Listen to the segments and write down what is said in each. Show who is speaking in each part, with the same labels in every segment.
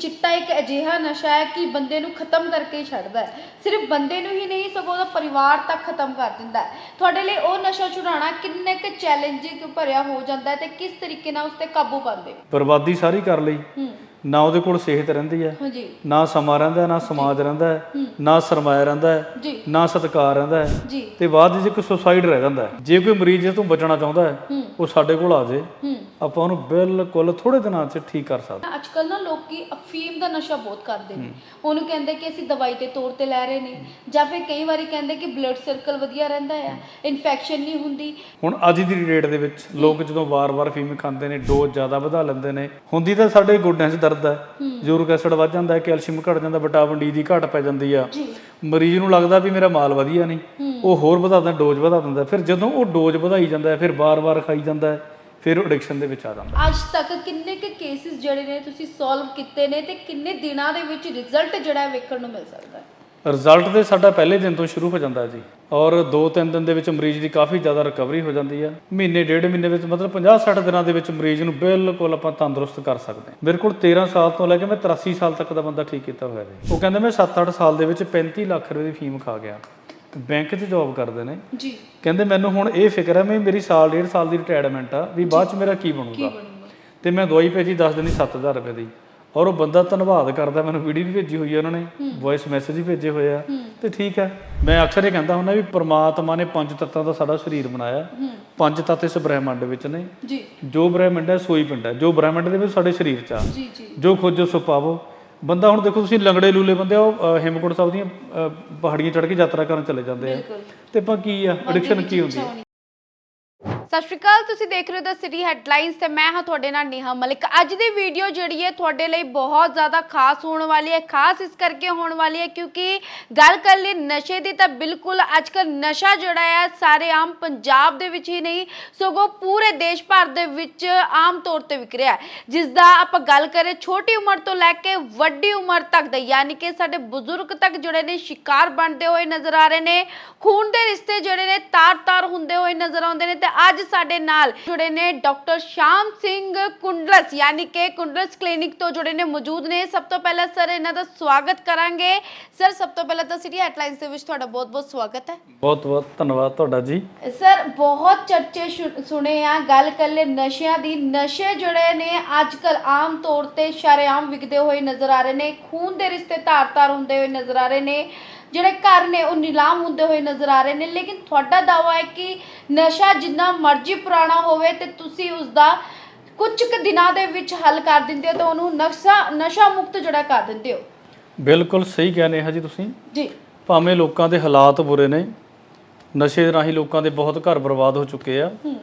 Speaker 1: ਚਿੱਟਾ ਇੱਕ ਅਜਿਹਾ ਨਸ਼ਾ ਹੈ ਕਿ ਬੰਦੇ ਨੂੰ ਖਤਮ ਕਰਕੇ ਛੱਡਦਾ ਹੈ। ਸਿਰਫ ਬੰਦੇ ਨੂੰ ਹੀ ਨਹੀਂ ਸਗੋਂ ਉਹਦਾ ਪਰਿਵਾਰ ਤੱਕ ਖਤਮ ਕਰ ਦਿੰਦਾ ਹੈ। ਤੁਹਾਡੇ ਲਈ ਉਹ ਨਸ਼ਾ ਛੁਡਾਉਣਾ ਕਿੰਨੇ ਕੁ ਚੈਲੰਜਿੰਗ ਭਰਿਆ ਹੋ ਜਾਂਦਾ ਹੈ ਤੇ ਕਿਸ ਤਰੀਕੇ ਨਾਲ ਉਸ ਤੇ ਕਾਬੂ ਪਾਉਂਦੇ ਹੋ?
Speaker 2: ਬਰਬਾਦੀ ਸਾਰੀ ਕਰ ਲਈ।
Speaker 1: ਹੂੰ।
Speaker 2: ਨਾ ਉਹਦੇ ਕੋਲ ਸਿਹਤ ਰਹਿੰਦੀ ਹੈ
Speaker 1: ਹਾਂਜੀ।
Speaker 2: ਨਾ ਸਮਾਂ ਰਹਿੰਦਾ ਨਾ ਸਮਾਜ ਰਹਿੰਦਾ। ਨਾ ਸਰਮਾਇਆ ਰਹਿੰਦਾ ਹੈ
Speaker 1: ਜੀ।
Speaker 2: ਨਾ ਸਤਕਾਰ ਰਹਿੰਦਾ ਹੈ।
Speaker 1: ਜੀ।
Speaker 2: ਤੇ ਬਾਅਦ ਵਿੱਚ ਇੱਕ ਸੁਸਾਈਡ ਰਹਿ ਜਾਂਦਾ ਹੈ। ਜੇ ਕੋਈ ਮਰੀਜ਼ ਤੋਂ ਬਚਣਾ ਚਾਹੁੰਦਾ ਹੈ ਉਹ ਸਾਡੇ ਕੋਲ ਆ
Speaker 1: ਹੂੰ।
Speaker 2: ਆਪਾਂ ਉਹਨੂੰ ਬਿਲਕੁਲ ਥੋੜੇ ਦਿਨਾਂ 'ਚ ਠੀਕ ਕਰ ਸਕਦੇ
Speaker 1: ਅੱਜ ਕੱਲ ਨਾ ਲੋਕੀ ਅਫੀਮ ਦਾ ਨਸ਼ਾ ਬਹੁਤ ਕਰਦੇ ਨੇ। ਉਹਨੂੰ ਕਹਿੰਦੇ ਕਿ ਅਸੀਂ ਦਵਾਈ ਦੇ ਤੌਰ ਤੇ ਲੈ ਰਹੇ ਨੇ। ਜਾਂ ਫਿਰ ਕਈ ਵਾਰੀ ਕਹਿੰਦੇ ਕਿ ਬਲੱਡ ਸਰਕਲ ਵਧੀਆ ਰਹਿੰਦਾ ਹੈ। ਇਨਫੈਕਸ਼ਨ ਨਹੀਂ ਹੁੰਦੀ।
Speaker 2: ਹੁਣ ਅੱਜ ਦੀ ਡੇਟ ਦੇ ਵਿੱਚ ਲੋਕ ਜਦੋਂ ਵਾਰ-ਵਾਰ ਫੀਮ ਖਾਂਦੇ ਨੇ ਡੋਜ਼ ਜ਼ਿਆਦਾ ਵਧਾ ਲੈਂਦੇ ਨੇ। ਹੁੰਦੀ ਤਾਂ ਸਾਡੇ ਗੋਡਿਆਂ 'ਚ ਦਰਦ ਹੈ। ਯੂਰਿਕ ਐਸਿਡ ਵੱਧ ਜਾਂਦਾ ਹੈ ਕੈਲਸ਼ੀਅਮ ਘਟ ਜਾਂਦਾ ਵਿਟਾਮਿਨ ਡੀ ਦੀ ਘਟ ਪੈ ਜਾਂਦੀ ਆ। ਮਰੀਜ਼ ਨੂੰ ਲੱਗਦਾ ਵੀ ਮੇਰਾ ਮਾਲ ਵਧੀਆ ਨਹੀਂ। ਉਹ ਹੋਰ ਵਧਾ ਦਿੰਦਾ ਡੋਜ਼ ਵਧਾ ਦਿੰਦਾ। ਫਿਰ ਜਦੋਂ ਉਹ ਡੋਜ਼ ਵਧਾਈ ਜਾਂਦਾ ਫਿਰ ਬਾਰ-ਬਾਰ ਖਾਈ ਜਾਂਦਾ ਫਿਰ ਐਡਿਕਸ਼ਨ ਦੇ ਵਿੱਚ ਆ ਜਾਂਦਾ
Speaker 1: ਅੱਜ ਤੱਕ ਕਿੰਨੇ ਕੁ ਕੇਸਿਸ ਜਿਹੜੇ ਨੇ ਤੁਸੀਂ ਸੋਲਵ ਕੀਤੇ ਨੇ ਤੇ ਕਿੰਨੇ ਦਿਨਾਂ ਦੇ ਵਿੱਚ ਰਿਜ਼ਲਟ ਜਿਹੜਾ ਵੇਖਣ ਨੂੰ ਮਿਲ ਸਕਦਾ ਹੈ?
Speaker 2: ਰਿਜ਼ਲਟ ਤੇ ਸਾਡਾ ਪਹਿਲੇ ਦਿਨ ਤੋਂ ਸ਼ੁਰੂ ਹੋ ਜਾਂਦਾ ਜੀ। ਔਰ 2-3 ਦਿਨ ਦੇ ਵਿੱਚ ਮਰੀਜ਼ ਦੀ ਕਾਫੀ ਜ਼ਿਆਦਾ ਰਿਕਵਰੀ ਹੋ ਜਾਂਦੀ ਹੈ ਮਹੀਨੇ ਡੇਢ ਮਹੀਨੇ ਵਿੱਚ ਮਤਲਬ 50-60 ਦਿਨਾਂ ਦੇ ਵਿੱਚ ਮਰੀਜ਼ ਨੂੰ ਬਿਲਕੁਲ ਆਪਾਂ ਤੰਦਰੁਸਤ ਕਰ ਸਕਦੇ ਹਾਂ। ਮੇਰੇ ਕੋਲ 13 ਸਾਲ ਤੋਂ ਲੈ ਕੇ ਮੈਂ 83 ਸਾਲ ਤੱਕ ਦਾ ਬੰਦਾ ਠੀਕ ਕੀਤਾ ਹੋਇਆ ਹੈ ਉਹ ਕਹਿੰਦੇ ਮੈਂ 7-8 ਸਾਲ ਦੇ ਵਿੱਚ 35 ਲੱਖ ਰੁਪਏ ਦੀ ਫੀਮ ਖਾ ਗਿਆ। ਬੈਂਕ 'ਚ ਜੌਬ ਕਰਦੇ ਨੇ।
Speaker 1: ਜੀ।
Speaker 2: ਕਹਿੰਦੇ ਮੈਨੂੰ ਹੁਣ ਇਹ ਫਿਕਰ ਹੈ ਵੀ ਮੇਰੀ ਸਾਲ ਡੇਢ ਸਾਲ ਦੀ ਰਿਟਾਇਰਮੈਂਟ ਆ ਵੀ ਬਾਅਦ 'ਚ ਮੇਰਾ ਕੀ ਬਣੂਗਾ? ਤੇ ਮੈਂ ਦਵਾਈ ਭੇਜੀ 10 ਦਿਨ ਦੀ 7000 ਰੁਪਏ ਦੀ। ਔਰ ਉਹ ਬੰਦਾ ਧੰਨਵਾਦ ਕਰਦਾ ਮੈਨੂੰ ਵੀਡੀਓ ਵੀ ਭੇਜੀ ਹੋਈ ਹੈ ਉਹਨਾਂ ਨੇ ਵੌਇਸ ਮੈਸੇਜ ਵੀ ਭੇਜੇ ਹੋਏ ਆ। ਤੇ ਠੀਕ ਹੈ ਮੈਂ ਅਕਸਰ ਇਹ ਕਹਿੰਦਾ ਹੁੰਦਾ ਵੀ ਪ੍ਰਮਾਤਮਾ ਨੇ ਪੰਜ ਤੱਤਾਂ ਦਾ ਸਾਡਾ ਸਰੀਰ ਬਣਾਇਆ। ਪੰਜ ਤੱਤ ਇਸ ਬ੍ਰਹਿਮੰਡ ਵਿੱਚ ਨੇ।
Speaker 1: ਜੀ।
Speaker 2: ਜੋ ਬ੍ਰਹਿਮੰਡ ਹੈ ਸੋਈ ਪਿੰਡ ਹੈ। ਜੋ ਬ੍ਰਹਿਮੰਡ ਦੇ ਵਿੱਚ ਸਾਡੇ ਸਰੀਰ 'ਚ ਆ।
Speaker 1: ਜੀ ਜੀ।
Speaker 2: ਜੋ ਖੋਜੋ ਸੋ ਪਾਵੋ। ਬੰਦਾ ਹੁਣ ਦੇਖੋ ਤੁਸੀਂ ਲੰਗੜੇ ਲੂਲੇ ਬੰਦੇ ਉਹ ਹੇਮਕੁੰਟ ਸਾਹਿਬ ਦੀਆਂ ਪਹਾੜੀਆਂ ਚੜ੍ਹ ਕੇ ਯਾਤਰਾ ਕਰਨ ਚਲੇ ਜਾਂਦੇ ਆ। ਤੇ ਆਪਾਂ ਕੀ ਆ ਐਡਿਕਸ਼ਨ ਕੀ ਹੁੰਦੀ ਹੈ
Speaker 1: ਸਤਿ ਸ਼੍ਰੀ ਅਕਾਲ, ਤੁਸੀਂ ਦੇਖ ਰਹੇ ਹੋ ਦ ਸਿਟੀ ਹੈਡਲਾਈਨਸ ਤੇ ਮੈਂ ਹਾਂ ਤੁਹਾਡੇ ਨਾਲ ਨੇਹਾ ਮਲਿਕ। ਅੱਜ ਦੀ ਵੀਡੀਓ ਜਿਹੜੀ ਹੈ ਤੁਹਾਡੇ ਲਈ ਬਹੁਤ ਜ਼ਿਆਦਾ ਖਾਸ ਹੋਣ ਵਾਲੀ ਹੈ, ਖਾਸ ਇਸ ਕਰਕੇ ਹੋਣ ਵਾਲੀ ਹੈ ਕਿਉਂਕਿ ਗੱਲ ਕਰ ਲਈ ਨਸ਼ੇ ਦੀ ਤਾਂ ਬਿਲਕੁਲ ਅੱਜਕੱਲ ਨਸ਼ਾ ਜਿਹੜਾ ਹੈ ਸਾਰੇ ਆਮ ਪੰਜਾਬ ਦੇ ਵਿੱਚ ਹੀ ਨਹੀਂ, ਸਗੋਂ ਪੂਰੇ ਦੇਸ਼ ਭਰ ਦੇ ਵਿੱਚ ਆਮ ਤੌਰ ਤੇ ਵਿਕ ਰਿਹਾ ਹੈ। ਜਿਸ ਦਾ ਆਪਾਂ ਗੱਲ ਕਰੇ ਛੋਟੀ ਉਮਰ ਤੋਂ ਲੈ ਕੇ ਵੱਡੀ ਉਮਰ ਤੱਕ ਦਾ, ਯਾਨੀ ਕਿ ਸਾਡੇ ਬਜ਼ੁਰਗ ਤੱਕ ਜਿਹੜੇ ਨੇ ਸ਼ਿਕਾਰ ਬਣਦੇ ਹੋਏ ਨਜ਼ਰ ਆ ਰਹੇ ਨੇ, ਖੂਨ ਦੇ ਰਿਸ਼ਤੇ ਜਿਹੜੇ ਨੇ ਤਾਰ-ਤਾਰ ਹੁੰਦੇ ਹੋਏ ਨਜ਼ਰ ਆਉਂਦੇ ਨੇ ਤੇ ਅੱਜ ਸਾਡੇ ਨਾਲ ਜੁੜੇ ਨੇ ਡਾਕਟਰ ਸ਼ਾਮ ਸਿੰਘ ਕੁੰਡਲਸ ਯਾਨੀ ਕਿ ਕੁੰਡਲਸ ਕਲੀਨਿਕ ਤੋਂ ਜੁੜੇ ਨੇ ਮੌਜੂਦ ਨੇ। ਸਭ ਤੋਂ ਪਹਿਲਾਂ ਸਰ ਇਹਨਾਂ ਦਾ ਸਵਾਗਤ ਕਰਾਂਗੇ। ਸਰ ਸਭ ਤੋਂ ਪਹਿਲਾਂ ਤਾਂ ਸਿਟੀ ਹੈਡਲਾਈਨਸ ਦੇ ਵਿੱਚ ਤੁਹਾਡਾ ਬਹੁਤ-ਬਹੁਤ ਸਵਾਗਤ ਹੈ।
Speaker 2: ਬਹੁਤ ਬਹੁਤ ਧੰਨਵਾਦ ਤੁਹਾਡਾ ਜੀ।
Speaker 1: ਸਰ ਬਹੁਤ ਚਰਚੇ ਸੁਣੇ ਆ ਗੱਲ ਕਰ ਲੈ ਨਸ਼ਿਆਂ ਦੀ ਨਸ਼ੇ ਜਿਹੜੇ ਨੇ ਅੱਜ ਕੱਲ ਆਮ ਤੌਰ ਤੇ ਸ਼ਰੇਆਮ ਵਿਕਦੇ ਹੋਏ ਨਜ਼ਰ ਆ ਰਹੇ ਨੇ ਖੂਨ ਦੇ ਰਿਸ਼ਤੇ ਧਾਰ-ਧਾਰ ਹੁੰਦੇ ਹੋਏ ਨਜ਼ਰ ਆ ਰਹੇ ਨੇ। ਜਿਹੜੇ ਘਰ ਨੇ ਉਹ ਨਿਲਾਮ ਹੁੰਦੇ ਹੋਏ ਨਜ਼ਰ ਆ ਰਹੇ ਨੇ। ਲੇਕਿਨ ਤੁਹਾਡਾ ਦਾਵਾ ਹੈ ਕਿ ਨਸ਼ਾ ਜਿੰਨਾ ਮਰਜ਼ੀ ਪੁਰਾਣਾ ਹੋਵੇ ਤੇ ਤੁਸੀਂ ਉਸ ਦਾ ਕੁਝ ਕੁ ਦਿਨਾਂ ਦੇ ਵਿੱਚ ਹੱਲ ਕਰ ਦਿੰਦੇ ਹੋ ਤੇ ਉਹਨੂੰ ਨਸ਼ਾ ਨਸ਼ਾ ਮੁਕਤ ਜਿਹੜਾ ਕਰ ਦਿੰਦੇ ਹੋ।
Speaker 2: ਬਿਲਕੁਲ ਸਹੀ ਕਹਿੰਦੇ ਹਾਂ ਜੀ ਤੁਸੀਂ।
Speaker 1: ਜੀ।
Speaker 2: ਭਾਵੇਂ ਲੋਕਾਂ ਦੇ ਹਾਲਾਤ ਬੁਰੇ ਨੇ ਨਸ਼ੇ ਦੇ ਰਾਹੀਂ ਲੋਕਾਂ ਦੇ ਬਹੁਤ ਘਰ ਬਰਬਾਦ ਹੋ ਚੁੱਕੇ ਆ।
Speaker 1: ਹੂੰ।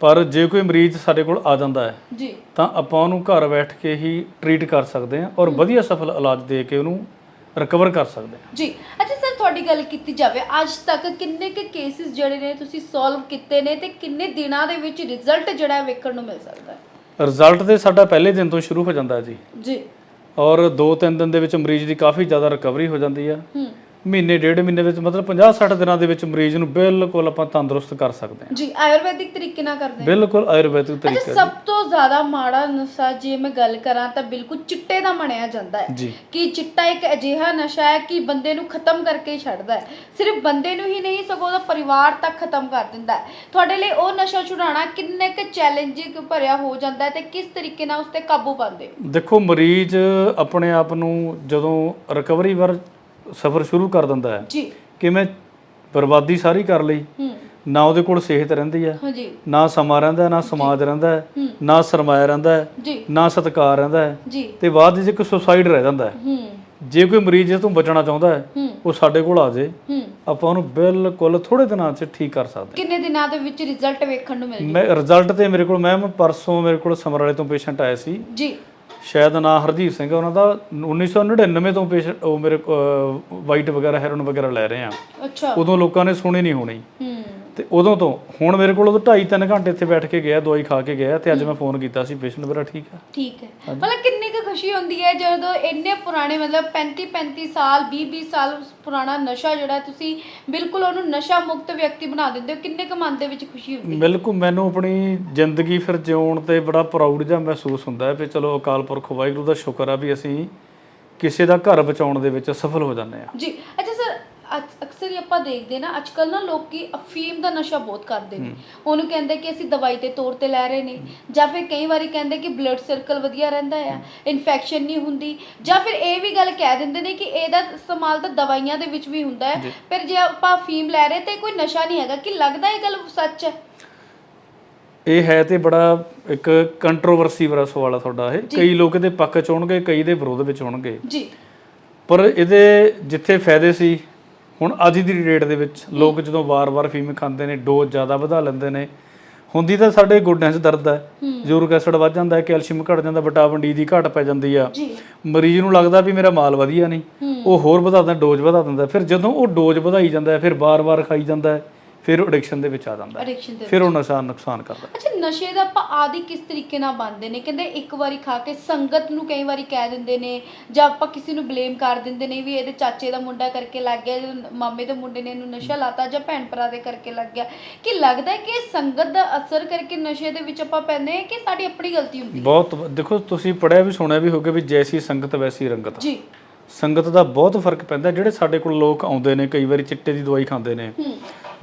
Speaker 2: ਪਰ ਜੇ ਕੋਈ ਮਰੀਜ਼ ਸਾਡੇ ਕੋਲ ਆ ਜਾਂਦਾ ਹੈ
Speaker 1: ਜੀ।
Speaker 2: ਤਾਂ ਆਪਾਂ ਉਹਨੂੰ ਘਰ ਬੈਠ ਕੇ ਹੀ ਟਰੀਟ ਕਰ ਸਕਦੇ ਹਾਂ ਔਰ ਵਧੀਆ ਸਫਲ ਇਲਾਜ ਦੇ ਕੇ ਉਹਨੂੰ ਰਿਕਵਰ ਕਰ ਸਕਦੇ ਹਾਂ।
Speaker 1: ਜੀ ਅੱਛਾ ਸਰ ਤੁਹਾਡੀ ਗੱਲ ਕੀਤੀ ਜਾਵੇ ਅੱਜ ਤੱਕ ਕਿੰਨੇ ਕੁ ਕੇਸਿਸ ਜਿਹੜੇ ਨੇ ਤੁਸੀਂ ਸੋਲਵ ਕੀਤੇ ਨੇ ਤੇ ਕਿੰਨੇ ਦਿਨਾਂ ਦੇ ਵਿੱਚ ਰਿਜ਼ਲਟ ਜਿਹੜਾ ਹੈ ਵੇਖਣ ਨੂੰ ਮਿਲ ਸਕਦਾ ਹੈ?
Speaker 2: ਰਿਜ਼ਲਟ ਤੇ ਸਾਡਾ ਪਹਿਲੇ ਦਿਨ ਤੋਂ ਸ਼ੁਰੂ ਹੋ ਜਾਂਦਾ ਹੈ ਜੀ।
Speaker 1: ਜੀ।
Speaker 2: ਔਰ 2-3 ਦਿਨ ਦੇ ਵਿੱਚ ਮਰੀਜ਼ ਦੀ ਕਾਫੀ ਜ਼ਿਆਦਾ ਰਿਕਵਰੀ ਹੋ ਜਾਂਦੀ ਆ
Speaker 1: ਹੂੰ।
Speaker 2: ਮਹੀਨੇ ਡੇਢ ਮਹੀਨੇ ਵਿੱਚ ਮਤਲਬ 50-60 ਦਿਨਾਂ ਦੇ ਵਿੱਚ ਮਰੀਜ਼ ਨੂੰ ਬਿਲਕੁਲ ਆਪਾਂ ਤੰਦਰੁਸਤ ਕਰ ਸਕਦੇ ਹਾਂ।
Speaker 1: ਜੀ ਆਯੁਰਵੈਦਿਕ ਤਰੀਕੇ ਨਾਲ ਕਰਦੇ ਹਾਂ।
Speaker 2: ਬਿਲਕੁਲ ਆਯੁਰਵੈਦਿਕ
Speaker 1: ਅੱਛਾ
Speaker 2: ਤਰੀਕੇ
Speaker 1: ਸਭ ਤੋਂ ਜ਼ਿਆਦਾ ਮਾੜਾ ਨਸ਼ਾ ਜੇ ਮੈਂ ਗੱਲ ਕਰਾਂ ਤਾਂ ਬਿਲਕੁਲ ਚਿੱਟੇ ਦਾ ਮੰਨਿਆ ਜਾਂਦਾ ਹੈ। ਕਿ ਚਿੱਟਾ ਇੱਕ ਅਜਿਹਾ ਨਸ਼ਾ ਹੈ ਕਿ ਬੰਦੇ ਨੂੰ ਖਤਮ ਕਰਕੇ ਛੱਡਦਾ ਹੈ। ਸਿਰਫ ਬੰਦੇ ਨੂੰ ਹੀ ਨਹੀਂ ਸਗੋਂ ਉਹਦਾ ਪਰਿਵਾਰ ਤੱਕ ਖਤਮ ਕਰ ਦਿੰਦਾ ਹੈ। ਤੁਹਾਡੇ ਲਈ ਉਹ ਨਸ਼ਾ ਛੁਡਾਉਣਾ ਕਿੰਨੇ ਕੁ ਚੈਲੰਜਿੰਗ ਭਰਿਆ ਹੋ ਜਾਂਦਾ ਹੈ ਤੇ ਕਿਸ ਤਰੀਕੇ ਨਾਲ ਉਸ ਤੇ ਕਾਬੂ ਪਾਉਂਦੇ
Speaker 2: ਦੇਖੋ ਮਰੀਜ਼ ਆਪਣੇ ਆਪ ਨੂੰ ਜਦੋਂ ਰਿਕਵਰੀ ਵਰ ਸਫ਼ਰ ਸ਼ੁਰੂ ਕਰ ਦਿੰਦਾ ਹੈ।
Speaker 1: ਜੀ।
Speaker 2: ਕਿ ਮੈਂ ਬਰਬਾਦੀ ਸਾਰੀ ਕਰ ਲਈ।
Speaker 1: ਹੂੰ।
Speaker 2: ਨਾ ਉਹਦੇ ਕੋਲ ਸਿਹਤ ਰਹਿੰਦੀ ਹੈ।
Speaker 1: ਹਾਂਜੀ
Speaker 2: ਨਾ ਸਮਾਂ ਰਹਿੰਦਾ ਨਾ ਸਮਾਜ ਰਹਿੰਦਾ ਨਾ ਸਰਮਾਇਆ ਰਹਿੰਦਾ
Speaker 1: ਜੀ।
Speaker 2: ਨਾ ਸਤਕਾਰ ਰਹਿੰਦਾ ਹੈ।
Speaker 1: ਜੀ।
Speaker 2: ਤੇ ਬਾਅਦ ਵਿੱਚ ਇੱਕ ਸੁਸਾਈਡ ਰਹਿ ਜਾਂਦਾ ਹੈ। ਜੇ ਕੋਈ ਮਰੀਜ਼ ਇਹ ਤੋਂ ਬਚਣਾ ਚਾਹੁੰਦਾ ਹੈ ਉਹ ਸਾਡੇ ਕੋਲ ਆ
Speaker 1: ਹੂੰ।
Speaker 2: ਆਪਾਂ ਉਹਨੂੰ ਬਿਲਕੁਲ ਥੋੜੇ ਦਿਨਾਂ 'ਚ ਠੀਕ ਕਰ ਸਕਦੇ
Speaker 1: ਕਿੰਨੇ ਦਿਨਾਂ ਦੇ ਵਿੱਚ ਰਿਜ਼ਲਟ ਵੇਖਣ ਨੂੰ ਮਿਲ
Speaker 2: ਹਾਂ। ਮੈਂ ਰਿਜ਼ਲਟ ਤੇ ਮੇਰੇ ਕੋਲ ਮੈਮ ਪਰਸੋਂ ਮੇਰੇ ਕੋਲ ਸਮਰਾਲੇ ਤੋਂ ਪੇਸ਼ੈਂਟ ਆਇਆ ਸੀ।
Speaker 1: ਜੀ।
Speaker 2: ਸ਼ਾਇਦ ਨਾਂ ਹਰਜੀਤ ਸਿੰਘ ਉਹਨਾਂ ਦਾ 1999 ਤੋਂ ਪੇਸ਼ੈਂਟ ਉਹ ਮੇਰੇ ਵਾਈਟ ਵਗੈਰਾ ਹੈਰੋਨ ਵਗੈਰਾ ਲੈ ਰਹੇ ਆ।
Speaker 1: ਅੱਛਾ।
Speaker 2: ਉਦੋਂ ਲੋਕਾਂ ਨੇ ਸੁਣੀ ਨਹੀਂ ਹੋਣੀ।
Speaker 1: ਹੂੰ।
Speaker 2: ਤੇ ਉਦੋਂ ਤੋਂ ਹੁਣ ਮੇਰੇ ਕੋਲ ਉਹ 2.5 3 ਘੰਟੇ ਇੱਥੇ ਬੈਠ ਕੇ ਗਿਆ ਦਵਾਈ ਖਾ ਕੇ ਗਿਆ ਤੇ ਅੱਜ ਮੈਂ ਫੋਨ ਕੀਤਾ ਸੀ ਪੇਸ਼ੈਂਟ ਮੇਰਾ ਠੀਕ ਆ।
Speaker 1: ਠੀਕ ਹੈ। ਮਤਲਬ ਕਿੰਨੀ ਕੁ ਖੁਸ਼ੀ ਹੁੰਦੀ ਹੈ ਜਦੋਂ ਇੰਨੇ ਪੁਰਾਣੇ ਮਤਲਬ 35 35 ਸਾਲ 20 20 ਸਾਲ ਪੁਰਾਣਾ ਨਸ਼ਾ ਜਿਹੜਾ ਤੁਸੀਂ ਬਿਲਕੁਲ ਉਹਨੂੰ ਨਸ਼ਾ ਮੁਕਤ ਵਿਅਕਤੀ ਬਣਾ ਦਿੰਦੇ ਹੋ ਕਿੰਨੇ ਕੁ ਮਨ ਦੇ ਵਿੱਚ ਖੁਸ਼ੀ ਹੁੰਦੀ ਹੈ?
Speaker 2: ਬਿਲਕੁਲ ਮੈਨੂੰ ਆਪਣੀ ਜ਼ਿੰਦਗੀ ਫਿਰ ਜਿਉਣ ਤੇ ਬੜਾ ਪ੍ਰਾਊਡ ਜਿਹਾ ਮਹਿਸੂਸ ਹੁੰਦਾ ਹੈ ਵੀ ਚਲੋ ਅਕਾਲ ਪੁਰਖ ਵਾਹਿਗੁਰੂ ਦਾ ਸ਼ੁਕਰ ਆ ਵੀ ਅਸੀਂ ਕਿਸੇ ਦਾ ਘਰ ਬਚਾਉਣ ਦੇ ਵਿੱਚ ਸਫਲ ਹੋ ਜਾਂਦੇ ਆ
Speaker 1: ਜੀ ਅੱਛਾ ਅਕ- ਅਕਸਰ ਹੀ ਆਪਾਂ ਦੇਖਦੇ ਨਾ ਅੱਜ ਕੱਲ ਨਾ ਲੋਕੀ ਅਫੀਮ ਦਾ ਨਸ਼ਾ ਬਹੁਤ ਕਰਦੇ ਨੇ। ਉਹਨੂੰ ਕਹਿੰਦੇ ਕਿ ਅਸੀਂ ਦਵਾਈ ਦੇ ਤੌਰ ਤੇ ਲੈ ਰਹੇ ਨੇ। ਜਾਂ ਫਿਰ ਕਈ ਵਾਰੀ ਕਹਿੰਦੇ ਕਿ ਬਲੱਡ ਸਰਕਲ ਵਧੀਆ ਰਹਿੰਦਾ ਆ ਇਨਫੈਕਸ਼ਨ ਨਹੀਂ ਹੁੰਦੀ। ਜਾਂ ਫਿਰ ਇਹ ਵੀ ਗੱਲ ਕਹਿ ਦਿੰਦੇ ਨੇ ਕਿ ਇਹਦਾ ਇਸਤੇਮਾਲ ਤਾਂ ਦਵਾਈਆਂ ਦੇ ਵਿੱਚ ਵੀ ਹੁੰਦਾ ਹੈ ਪਰ ਜੇ ਆਪਾਂ ਅਫੀਮ ਲੈ ਰਹੇ ਤੇ ਕੋਈ ਨਸ਼ਾ ਨਹੀਂ ਹੈਗਾ ਕਿ ਲੱਗਦਾ ਇਹ ਗੱਲ ਸੱਚ ਹੈ?
Speaker 2: ਇਹ ਹੈ ਤੇ ਬੜਾ ਇੱਕ ਕੰਟਰੋਵਰਸੀ ਵਾਲਾ ਸਵਾਲ ਆ ਤੁਹਾਡਾ ਇਹ। ਕਈ ਲੋਕ ਇਹਦੇ ਪੱਖ ਚ ਹੋਣਗੇ ਕਈ ਦੇ ਵਿਰੋਧ ਵਿੱਚ ਹੋਣਗੇ
Speaker 1: ਜੀ।
Speaker 2: ਪਰ ਇਹਦੇ ਜਿੱਥੇ ਫਾਇਦੇ ਸੀ ਹੁਣ ਅੱਜ ਦੀ ਡੇਟ ਦੇ ਵਿੱਚ ਲੋਕ ਜਦੋਂ ਵਾਰ-ਵਾਰ ਫੀਮ ਖਾਂਦੇ ਨੇ ਡੋਜ਼ ਜ਼ਿਆਦਾ ਵਧਾ ਲੈਂਦੇ ਨੇ। ਹੁੰਦੀ ਤਾਂ ਸਾਡੇ ਗੋਡਿਆਂ 'ਚ ਦਰਦ ਹੈ। ਯੂਰਿਕ ਐਸਿਡ ਵੱਧ ਜਾਂਦਾ ਹੈ ਕੈਲਸ਼ੀਅਮ ਘਟ ਜਾਂਦਾ ਵਿਟਾਮਿਨ ਡੀ ਦੀ ਘਟ ਪੈ ਜਾਂਦੀ ਆ। ਮਰੀਜ਼ ਨੂੰ ਲੱਗਦਾ ਵੀ ਮੇਰਾ ਮਾਲ ਵਧੀਆ ਨਹੀਂ। ਉਹ ਹੋਰ ਵਧਾ ਦਿੰਦਾ ਡੋਜ਼ ਵਧਾ ਦਿੰਦਾ। ਫਿਰ ਜਦੋਂ ਉਹ ਡੋਜ਼ ਵਧਾਈ ਜਾਂਦਾ ਫਿਰ ਬਾਰ-ਬਾਰ ਖਾਈ ਜਾਂਦਾ ਹੈ। ਫਿਰ ਉਹ ਐਡਿਕਸ਼ਨ ਦੇ ਵਿੱਚ ਆ ਜਾਂਦਾ ਹੈ।
Speaker 1: ਐਡਿਕਸ਼ਨ ਦੇ
Speaker 2: ਫਿਰ ਉਹ ਨਸ਼ਾ ਨੁਕਸਾਨ ਕਰਦਾ ਹੈ।
Speaker 1: ਅੱਛਾ ਨਸ਼ੇ ਦਾ ਆਪਾਂ ਆਦੀ ਕਿਸ ਤਰੀਕੇ ਨਾਲ ਬੰਦੇ ਨੇ? ਕਹਿੰਦੇ ਇੱਕ ਵਾਰੀ ਖਾ ਕੇ ਸੰਗਤ ਨੂੰ ਕਈ ਵਾਰੀ ਕਹਿ ਦਿੰਦੇ ਨੇ ਜਾਂ ਆਪਾਂ ਕਿਸੇ ਨੂੰ ਬਲੇਮ ਕਰ ਦਿੰਦੇ ਨੇ ਵੀ ਇਹਦੇ ਚਾਚੇ ਦਾ ਮੁੰਡਾ ਕਰਕੇ ਲੱਗ ਗਿਆ ਜਾਂ ਮਾਮੇ ਦੇ ਮੁੰਡੇ ਨੇ ਇਹਨੂੰ ਨਸ਼ਾ ਲਾਤਾ ਜਾਂ ਭੈਣ ਭਰਾ ਦੇ ਕਰਕੇ ਲੱਗ ਗਿਆ। ਕਿ ਲੱਗਦਾ ਹੈ ਕਿ ਇਹ ਸੰਗਤ ਦਾ ਅਸਰ ਕਰਕੇ ਨਸ਼ੇ ਦੇ ਵਿੱਚ ਆਪਾਂ ਪੈਂਦੇ ਹਾਂ ਕਿ ਸਾਡੀ ਆਪਣੀ ਗਲਤੀ ਹੁੰਦੀ
Speaker 2: ਬਹੁਤ ਵ- ਦੇਖੋ ਤੁਸੀਂ ਪੜਿਆ ਵੀ ਸੁਣਿਆ ਵੀ ਹੋਗੇ ਵੀ ਜੈਸੀ ਸੰਗਤ ਵੈਸੀ ਰੰਗਤ।
Speaker 1: ਜੀ।
Speaker 2: ਸੰਗਤ ਦਾ ਬਹੁਤ ਫ਼ਰਕ ਪੈਂਦਾ ਜਿਹੜੇ ਸਾਡੇ ਕੋਲ ਲੋਕ ਆਉਂਦੇ ਨੇ ਕਈ ਵਾਰੀ ਚਿੱਟੇ ਦੀ ਦਵਾਈ ਖਾਂਦੇ ਨੇ
Speaker 1: ਹੂੰ।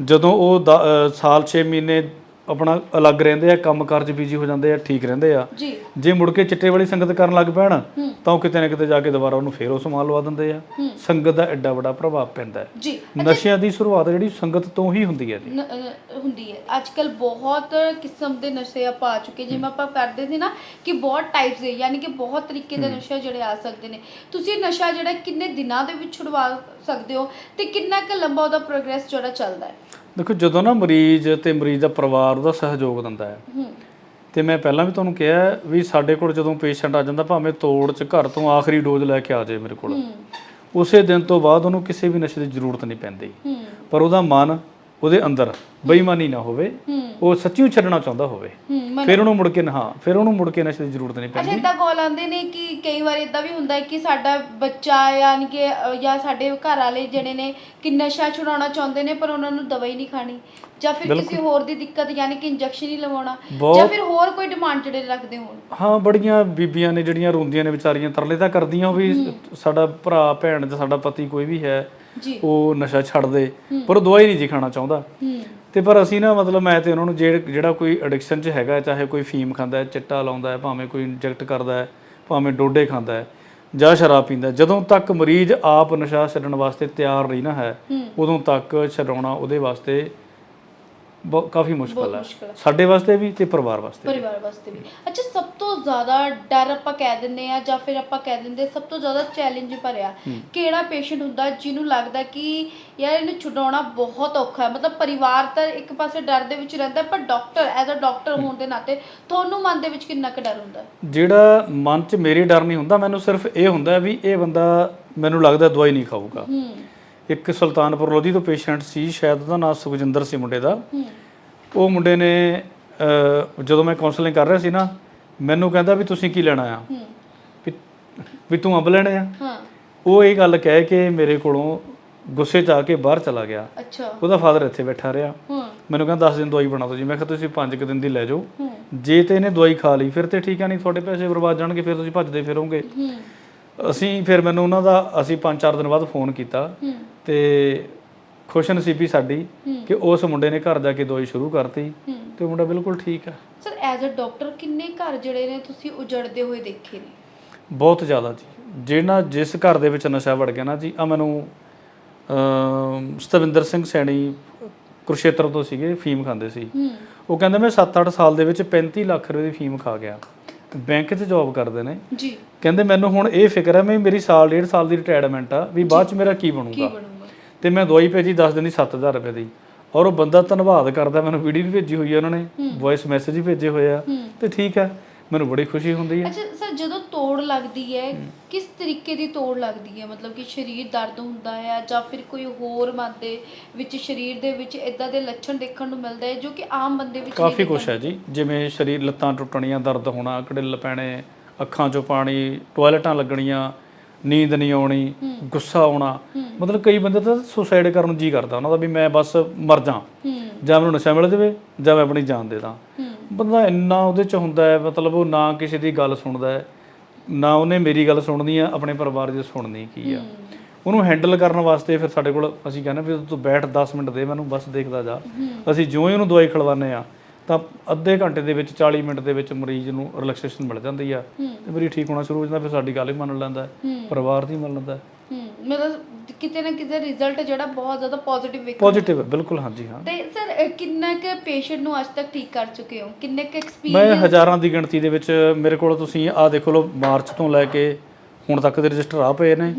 Speaker 2: ਜਦੋਂ ਉਹ ਦ- ਸਾਲ 6 ਮਹੀਨੇ ਆਪਣਾ ਅਲੱਗ ਰਹਿੰਦੇ ਆ ਕੰਮ ਕਾਰਜ ਬੀਜੀ ਹੋ ਜਾਂਦੇ ਆ ਠੀਕ ਰਹਿੰਦੇ ਆ।
Speaker 1: ਜੀ।
Speaker 2: ਜੇ ਮੁੜ ਕੇ ਚਿੱਟੇ ਵਾਲੀ ਸੰਗਤ ਕਰਨ ਲੱਗ ਪੈਣ। ਤਾਂ ਉਹ ਕਿਤੇ ਨਾ ਕਿਤੇ ਜਾ ਕੇ ਦੁਬਾਰਾ ਉਹਨੂੰ ਫੇਰ ਉਹ ਸਮਾਨ ਲਵਾ ਦਿੰਦੇ ਆ। ਸੰਗਤ ਦਾ ਐਡਾ ਵੱਡਾ ਪ੍ਰਭਾਵ ਪੈਂਦਾ ਹੈ।
Speaker 1: ਜੀ
Speaker 2: ਨਸ਼ਿਆਂ ਦੀ ਸ਼ੁਰੂਆਤ ਜਿਹੜੀ ਸੰਗਤ ਤੋਂ ਹੀ ਹੁੰਦੀ ਹੈ ਜੀ।
Speaker 1: ਹੁੰਦੀ ਹੈ। ਅੱਜ ਕੱਲ ਬਹੁਤ ਕਿਸਮ ਦੇ ਨਸ਼ੇ ਆਪਾਂ ਆ ਚੁੱਕੇ ਜਿਵੇਂ ਆਪਾਂ ਕਰਦੇ ਸੀ ਨਾ ਕਿ ਬਹੁਤ ਟਾਈਪਸ ਦੇ ਯਾਨੀ ਕਿ ਬਹੁਤ ਤਰੀਕੇ ਦੇ ਨਸ਼ੇ ਜਿਹੜੇ ਆ ਸਕਦੇ ਨੇ। ਤੁਸੀਂ ਨਸ਼ਾ ਜਿਹੜਾ ਕਿੰਨੇ ਦਿਨਾਂ ਦੇ ਵਿੱਚ ਛੁਡਵਾ ਸਕਦੇ ਹੋ ਤੇ ਕਿੰਨਾ ਕੁ ਲੰਬਾ ਉਹਦਾ ਪ੍ਰੋਗਰੈਸ ਜਿਹੜਾ ਚੱਲਦਾ ਹੈ?
Speaker 2: ਦੇਖੋ ਜਦੋਂ ਨਾ ਮਰੀਜ਼ ਤੇ ਮਰੀਜ਼ ਦਾ ਪਰਿਵਾਰ ਉਹਦਾ ਸਹਿਯੋਗ ਦਿੰਦਾ ਹੈ ਤੇ ਮੈਂ ਪਹਿਲਾਂ ਵੀ ਤੁਹਾਨੂੰ ਕਿਹਾ ਵੀ ਸਾਡੇ ਕੋਲ ਜਦੋਂ ਪੇਸ਼ੈਂਟ ਆ ਜਾਂਦਾ ਭਾਵੇਂ ਤੋੜ ਚ ਘਰ ਤੋਂ ਆਖਰੀ ਡੋਜ਼ ਲੈ ਕੇ ਆ ਜਾਏ ਮੇਰੇ ਕੋਲ ਉਸੇ ਦਿਨ ਤੋਂ ਬਾਅਦ ਉਹਨੂੰ ਕਿਸੇ ਵੀ ਨਸ਼ੇ ਦੀ ਜ਼ਰੂਰਤ ਨਹੀਂ ਪੈਂਦੀ। ਪਰ ਉਹਦਾ ਮਨ ਉਹਦੇ ਅੰਦਰ ਬੇਈਮਾਨੀ ਨਾ ਹੋਵੇ ਉਹ ਸੱਚੀ ਛੱਡਣਾ ਚਾਹੁੰਦਾ ਹੋਵੇ। ਫਿਰ ਉਹਨੂੰ ਮੁੜ ਕੇ ਨਾ ਹਾਂ ਫਿਰ ਉਹਨੂੰ ਮੁੜ ਕੇ ਨਸ਼ੇ ਦੀ ਜ਼ਰੂਰਤ ਨਹੀਂ
Speaker 1: ਅੱਛਾ
Speaker 2: ਪੈਂਦੀ
Speaker 1: ਇਦਾਂ ਕਾਲ ਆਉਂਦੇ ਨੇ ਕਿ ਕਈ ਵਾਰ ਇਦਾਂ ਵੀ ਹੁੰਦਾ ਹੈ ਕਿ ਸਾਡਾ ਬੱਚਾ ਯਾਨੀ ਕਿ ਜਾਂ ਸਾਡੇ ਘਰ ਵਾਲੇ ਜਿਹੜੇ ਨੇ ਕਿ ਨਸ਼ਾ ਛੁਡਾਉਣਾ ਚਾਹੁੰਦੇ ਨੇ ਪਰ ਉਹਨਾਂ ਨੂੰ ਦਵਾਈ ਨਹੀਂ ਖਾਣੀ। ਜਾਂ ਫਿਰ ਕਿਸੇ ਹੋਰ ਦੀ ਦਿੱਕਤ ਯਾਨੀ ਕਿ ਇੰਜੈਕਸ਼ਨ ਹੀ ਲਵਾਉਣਾ। ਜਾਂ ਫਿਰ ਹੋਰ ਕੋਈ ਡਿਮਾਂਡ ਜਿਹੜੇ ਰੱਖਦੇ ਹੋਣ।
Speaker 2: ਹਾਂ ਬੜੀਆਂ ਬੀਬੀਆਂ ਨੇ ਜਿਹੜੀਆਂ ਰੋਂਦੀਆਂ ਨੇ ਵਿਚਾਰੀਆਂ ਤਰਲੇ ਤਾਂ ਕਰਦੀਆਂ ਵੀ ਸਾਡਾ ਭਰਾ ਭੈਣ ਜਾਂ ਸਾਡਾ ਪਤੀ ਕੋਈ ਵੀ ਹੈ ਉਹ ਨਸ਼ਾ ਛੱਡ ਦੇ ਪਰ ਉਹ ਦਵਾਈ ਨਹੀਂ ਜੀ ਖਾਣਾ ਚਾਹੁੰਦਾ। ਤੇ ਪਰ ਅਸੀਂ ਨਾ ਮਤਲਬ ਮੈਂ ਤੇ ਉਹਨਾਂ ਨੂੰ ਜਿਹੜਾ ਕੋਈ ਐਡਿਕਸ਼ਨ 'ਚ ਹੈਗਾ ਚਾਹੇ ਕੋਈ ਫੀਮ ਖਾਂਦਾ ਹੈ ਚਿੱਟਾ ਲਾਉਂਦਾ ਹੈ ਭਾਵੇਂ ਕੋਈ ਇੰਜੈਕਟ ਕਰਦਾ ਹੈ ਭਾਵੇਂ ਡੋਡੇ ਖਾਂਦਾ ਹੈ ਜਾਂ ਸ਼ਰਾਬ ਪੀਂਦਾ ਜਦੋਂ ਤੱਕ ਮਰੀਜ਼ ਆਪ ਨਸ਼ਾ ਛੱਡਣ ਵਾਸਤੇ ਤਿਆਰ ਨਹੀਂ ਨਾ ਹੂੰ। ਉਦੋਂ ਤੱਕ ਛਡਾਉਣਾ ਉਹਦੇ ਵਾਸਤੇ ਬਹੁਤ ਕਾਫੀ ਮੁਸ਼ਕਲ ਹੈ
Speaker 1: ਮੁਸ਼ਕਲ ਹੈ।
Speaker 2: ਸਾਡੇ ਵਾਸਤੇ ਵੀ ਤੇ ਪਰਿਵਾਰ ਵਾਸਤੇ ਵੀ।
Speaker 1: ਪਰਿਵਾਰ ਵਾਸਤੇ ਵੀ ਅੱਛਾ ਸਭ ਤੋਂ ਜ਼ਿਆਦਾ ਡਰ ਆਪਾਂ ਕਹਿ ਦਿੰਦੇ ਆ ਜਾਂ ਫਿਰ ਆਪਾਂ ਕਹਿ ਦਿੰਦੇ ਸਭ ਤੋਂ ਜ਼ਿਆਦਾ ਚੈਲੰਜ ਭਰਿਆ ਕਿਹੜਾ ਪੇਸ਼ੈਂਟ ਹੁੰਦਾ ਜਿਹਨੂੰ ਲੱਗਦਾ ਕਿ ਯਾਰ ਇਹਨੂੰ ਛੁਡਾਉਣਾ ਬਹੁਤ ਔਖਾ ਹੈ ਮਤਲਬ ਪਰਿਵਾਰ ਤਾਂ ਇੱਕ ਪਾਸੇ ਡਰ ਦੇ ਵਿੱਚ ਰਹਿੰਦਾ ਪਰ ਡਾਕਟਰ ਐਜ਼ ਅ ਡਾਕਟਰ ਹੋਣ ਦੇ ਨਾਤੇ ਤੁਹਾਨੂੰ ਮਨ ਦੇ ਵਿੱਚ ਕਿੰਨਾ ਕੁ ਡਰ ਹੁੰਦਾ ਹੈ?
Speaker 2: ਜਿਹੜਾ ਮਨ 'ਚ ਮੇਰੇ ਡਰ ਨਹੀਂ ਹੁੰਦਾ ਮੈਨੂੰ ਸਿਰਫ ਇਹ ਹੁੰਦਾ ਵੀ ਇਹ ਬੰਦਾ ਮੈਨੂੰ ਲੱਗਦਾ ਦਵਾਈ ਨਹੀਂ ਖਾਊਗਾ
Speaker 1: ਹੂੰ
Speaker 2: ਇੱਕ ਸੁਲਤਾਨਪੁਰ ਲੋਧੀ ਤੋਂ ਪੇਸ਼ੈਂਟ ਸੀ ਸ਼ਾਇਦ ਉਹਦਾ ਨਾਮ ਸੁਖਜਿੰਦਰ ਸੀ ਮੁੰਡੇ ਦਾ। ਉਹ ਮੁੰਡੇ ਨੇ ਜਦੋਂ ਮੈਂ ਕਾਉਂਸਲਿੰਗ ਕਰ ਰਿਹਾ ਸੀ ਨਾ ਮੈਨੂੰ ਕਹਿੰਦਾ ਵੀ ਤੁਸੀਂ ਕੀ ਲੈਣਾ ਆ ਵੀ- ਤੂੰ ਅੰਬ ਲੈਣੇ ਆ?
Speaker 1: ਹਾਂ।
Speaker 2: ਉਹ ਇਹ ਗੱਲ ਕਹਿ ਕੇ ਮੇਰੇ ਕੋਲੋਂ ਗੁੱਸੇ 'ਚ ਆ ਕੇ ਬਾਹਰ ਚਲਾ ਗਿਆ।
Speaker 1: ਅੱਛਾ।
Speaker 2: ਉਹਦਾ ਫਾਦਰ ਇੱਥੇ ਬੈਠਾ ਰਿਹਾ। ਮੈਨੂੰ ਕਹਿੰਦਾ 10 ਦਿਨ ਦਵਾਈ ਬਣਾ ਦਿਓ ਜੀ। ਮੈਂ ਕਿਹਾ ਤੁਸੀਂ 5 ਦਿਨ ਦੀ ਲੈ ਜਾਓ। ਜੇ ਤੇ ਇਹਨੇ ਦਵਾਈ ਖਾ ਲਈ ਫਿਰ ਤੇ ਠੀਕ ਆ ਨਹੀਂ ਤੁਹਾਡੇ ਪੈਸੇ ਬਰਬਾਦ ਜਾਣਗੇ ਫਿਰ ਤੁਸੀਂ ਭੱਜਦੇ ਫਿਰੋਗੇ। ਅਸੀਂ ਫਿਰ ਮੈਨੂੰ ਉਹਨਾਂ ਦਾ ਅਸੀਂ 5-4 ਦਿਨ ਬਾਅਦ ਫੋਨ ਕੀਤਾ ਤੇ ਖੁਸ਼ਨਸੀਬੀ ਸਾਡੀ ਕਿ ਉਸ ਮੁੰਡੇ ਨੇ ਘਰ ਜਾ ਕੇ ਦਵਾਈ ਸ਼ੁਰੂ ਕਰਤੀ ਤੇ ਉਹ ਮੁੰਡਾ ਬਿਲਕੁਲ ਠੀਕ ਆ।
Speaker 1: ਸਰ ਐਜ਼ ਅ ਡਾਕਟਰ ਕਿੰਨੇ ਘਰ ਜਿਹੜੇ ਨੇ ਤੁਸੀਂ ਉਜੜਦੇ ਹੋਏ ਦੇਖੇ ਨੇ?
Speaker 2: ਬਹੁਤ ਜ਼ਿਆਦਾ ਜੀ। ਜਿਹੜਾ ਜਿਸ ਘਰ ਦੇ ਵਿੱਚ ਨਸ਼ਾ ਵੜ ਗਿਆ ਨਾ ਜੀ ਆ ਮੈਨੂੰ ਸਤਵਿੰਦਰ ਸਿੰਘ ਸੈਣੀ ਕੁਰਸ਼ੇਤਰ ਤੋਂ ਸੀਗੇ ਫੀਮ ਖਾਂਦੇ ਸੀ। ਉਹ ਕਹਿੰਦੇ ਮੈਂ 7-8 ਸਾਲ ਦੇ ਵਿੱਚ 35 ਲੱਖ ਰੁਪਏ ਦੀ ਫੀਮ ਖਾ ਗਿਆ। ਬੈਂਕ 'ਚ ਜੌਬ ਕਰਦੇ ਨੇ।
Speaker 1: ਜੀ।
Speaker 2: ਕਹਿੰਦੇ ਮੈਨੂੰ ਹੁਣ ਇਹ ਫਿਕਰ ਹੈ ਵੀ ਮੇਰੀ ਸਾਲ ਡੇਢ ਸਾਲ ਦੀ ਰਿਟਾਇਰਮੈਂਟ ਆ ਵੀ ਬਾਅਦ 'ਚ ਮੇਰਾ ਕੀ
Speaker 1: ਕੀ
Speaker 2: ਬਣੂਗਾ? ਤੇ ਮੈਂ ਦਵਾਈ ਭੇਜੀ 10 ਦਿਨ ਦੀ 7000 ਰੁਪਏ ਦੀ। ਔਰ ਉਹ ਬੰਦਾ ਧੰਨਵਾਦ ਕਰਦਾ ਮੈਨੂੰ ਵੀਡੀਓ ਵੀ ਭੇਜੀ ਹੋਈ ਹੈ ਉਹਨਾਂ ਨੇ। ਵੌਇਸ ਮੈਸੇਜ ਵੀ ਭੇਜੇ ਹੋਏ ਆ। ਤੇ ਠੀਕ ਹੈ। ਮੈਨੂੰ ਬੜੀ ਖੁਸ਼ੀ ਹੁੰਦੀ ਹੈ।
Speaker 1: ਅੱਛਾ ਸਰ ਜਦੋਂ ਤੋੜ ਲੱਗਦੀ ਹੈ ਕਿਸ ਤਰੀਕੇ ਦੀ ਤੋੜ ਲੱਗਦੀ ਹੈ? ਮਤਲਬ ਕਿ ਸਰੀਰ ਦਰਦ ਹੁੰਦਾ ਹੈ ਜਾਂ ਫਿਰ ਕੋਈ ਹੋਰ ਮਨ ਦੇ ਵਿੱਚ ਸਰੀਰ ਦੇ ਵਿੱਚ ਇਦਾਂ ਦੇ ਲੱਛਣ ਦੇਖਣ ਨੂੰ ਮਿਲਦਾ ਹੈ ਜੋ ਕਿ ਆਮ ਬੰਦੇ ਵਿੱਚ ਨਹੀਂ
Speaker 2: ਕਾਫੀ ਕੁਛ ਹੈ ਜੀ। ਜਿਵੇਂ ਸਰੀਰ ਲੱਤਾਂ ਟੁੱਟਣੀਆਂ ਦਰਦ ਹੋਣਾ ਕੜਿੱਲ ਪੈਣੇ ਅੱਖਾਂ 'ਚੋਂ ਪਾਣੀ ਟਾਇਲਟਾਂ ਲੱਗਣੀਆਂ ਨੀਂਦ ਨਹੀਂ ਆਉਣੀ ਗੁੱਸਾ ਆਉਣਾ। ਮਤਲਬ ਕਈ ਬੰਦੇ ਤਾਂ ਸੁਸਾਈਡ ਕਰਨ ਨੂੰ ਜੀ ਕਰਦਾ ਉਹਨਾਂ ਦਾ ਵੀ ਮੈਂ ਬਸ ਮਰ ਜਾ ਜਾਂ ਮੈਨੂੰ ਨਸ਼ਾ ਮਿਲ ਜਾਵੇ ਜਾਂ ਮੈਂ ਆਪਣੀ ਜਾਨ ਦੇ ਦਾਂ। ਬੰਦਾ ਇੰਨਾ ਉਹਦੇ ਚ ਹੁੰਦਾ ਹੈ ਮਤਲਬ ਉਹ ਨਾ ਕਿਸੇ ਦੀ ਗੱਲ ਸੁਣਦਾ ਹੈ ਨਾ ਉਹਨੇ ਮੇਰੀ ਗੱਲ ਸੁਣਨੀ ਆ ਆਪਣੇ ਪਰਿਵਾਰ ਦੀ ਸੁਣਨੀ ਕੀ ਆ। ਉਹਨੂੰ ਹੈਂਡਲ ਕਰਨ ਵਾਸਤੇ ਫਿਰ ਸਾਡੇ ਕੋਲ ਅਸੀਂ ਕਹਿੰਦੇ ਵੀ ਤੂੰ ਬੈਠ 10 ਮਿੰਟ ਦੇ ਮੈਨੂੰ ਬਸ ਦੇਖਦਾ ਜਾ। ਅਸੀਂ ਜਿਉਂ ਹੀ ਉਹਨੂੰ ਦਵਾਈ ਖਿਲਵਾਉਂਦੇ ਆ ਤਾਂ ਅੱਧੇ ਘੰਟੇ ਦੇ ਵਿੱਚ 40 ਮਿੰਟ ਦੇ ਵਿੱਚ ਮਰੀਜ਼ ਨੂੰ ਰਿਲੈਕਸੇਸ਼ਨ ਮਿਲ ਜਾਂਦੀ ਆ। ਤੇ ਮਰੀਜ਼ ਠੀਕ ਹੋਣਾ ਸ਼ੁਰੂ ਹੋ ਜਾਂਦਾ ਫਿਰ ਸਾਡੀ ਗੱਲ ਹੀ ਮੰਨ ਲੈਂਦਾ ਹੈ, ਪਰਿਵਾਰ ਦੀ ਮੰਨ ਲੈਂਦਾ
Speaker 1: ਹੂੰ। ਮਤਲਬ ਕਿਤੇ ਨਾ ਕਿਤੇ ਰਿਜ਼ਲਟ ਜਿਹੜਾ ਬਹੁਤ ਜ਼ਿਆਦਾ ਪੋਜ਼ਿਟਿਵ ਵੇਖ
Speaker 2: ਪੋਜ਼ਿਟਿਵ ਹੈ ਬਿਲਕੁਲ ਹਾਂਜੀ ਹਾਂ।
Speaker 1: ਤੇ ਸਰ ਕਿੰਨਾ ਕੁ ਪੇਸ਼ੈਂਟ ਨੂੰ ਅੱਜ ਤੱਕ ਠੀਕ ਕਰ ਚੁੱਕੇ ਹੋ? ਕਿੰਨੇ ਕੁ ਐਕਸਪੀਰੀਅੰਸ
Speaker 2: ਮੈਂ ਹਜ਼ਾਰਾਂ ਦੀ ਗਿਣਤੀ ਦੇ ਵਿੱਚ ਮੇਰੇ ਕੋਲ ਤੁਸੀਂ ਆਹ ਦੇਖੋ ਲੋ ਮਾਰਚ ਤੋਂ ਲੈ ਕੇ ਹੁਣ ਤੱਕ ਦੇ ਰਜਿਸਟਰ ਆ ਪਏ ਨੇ।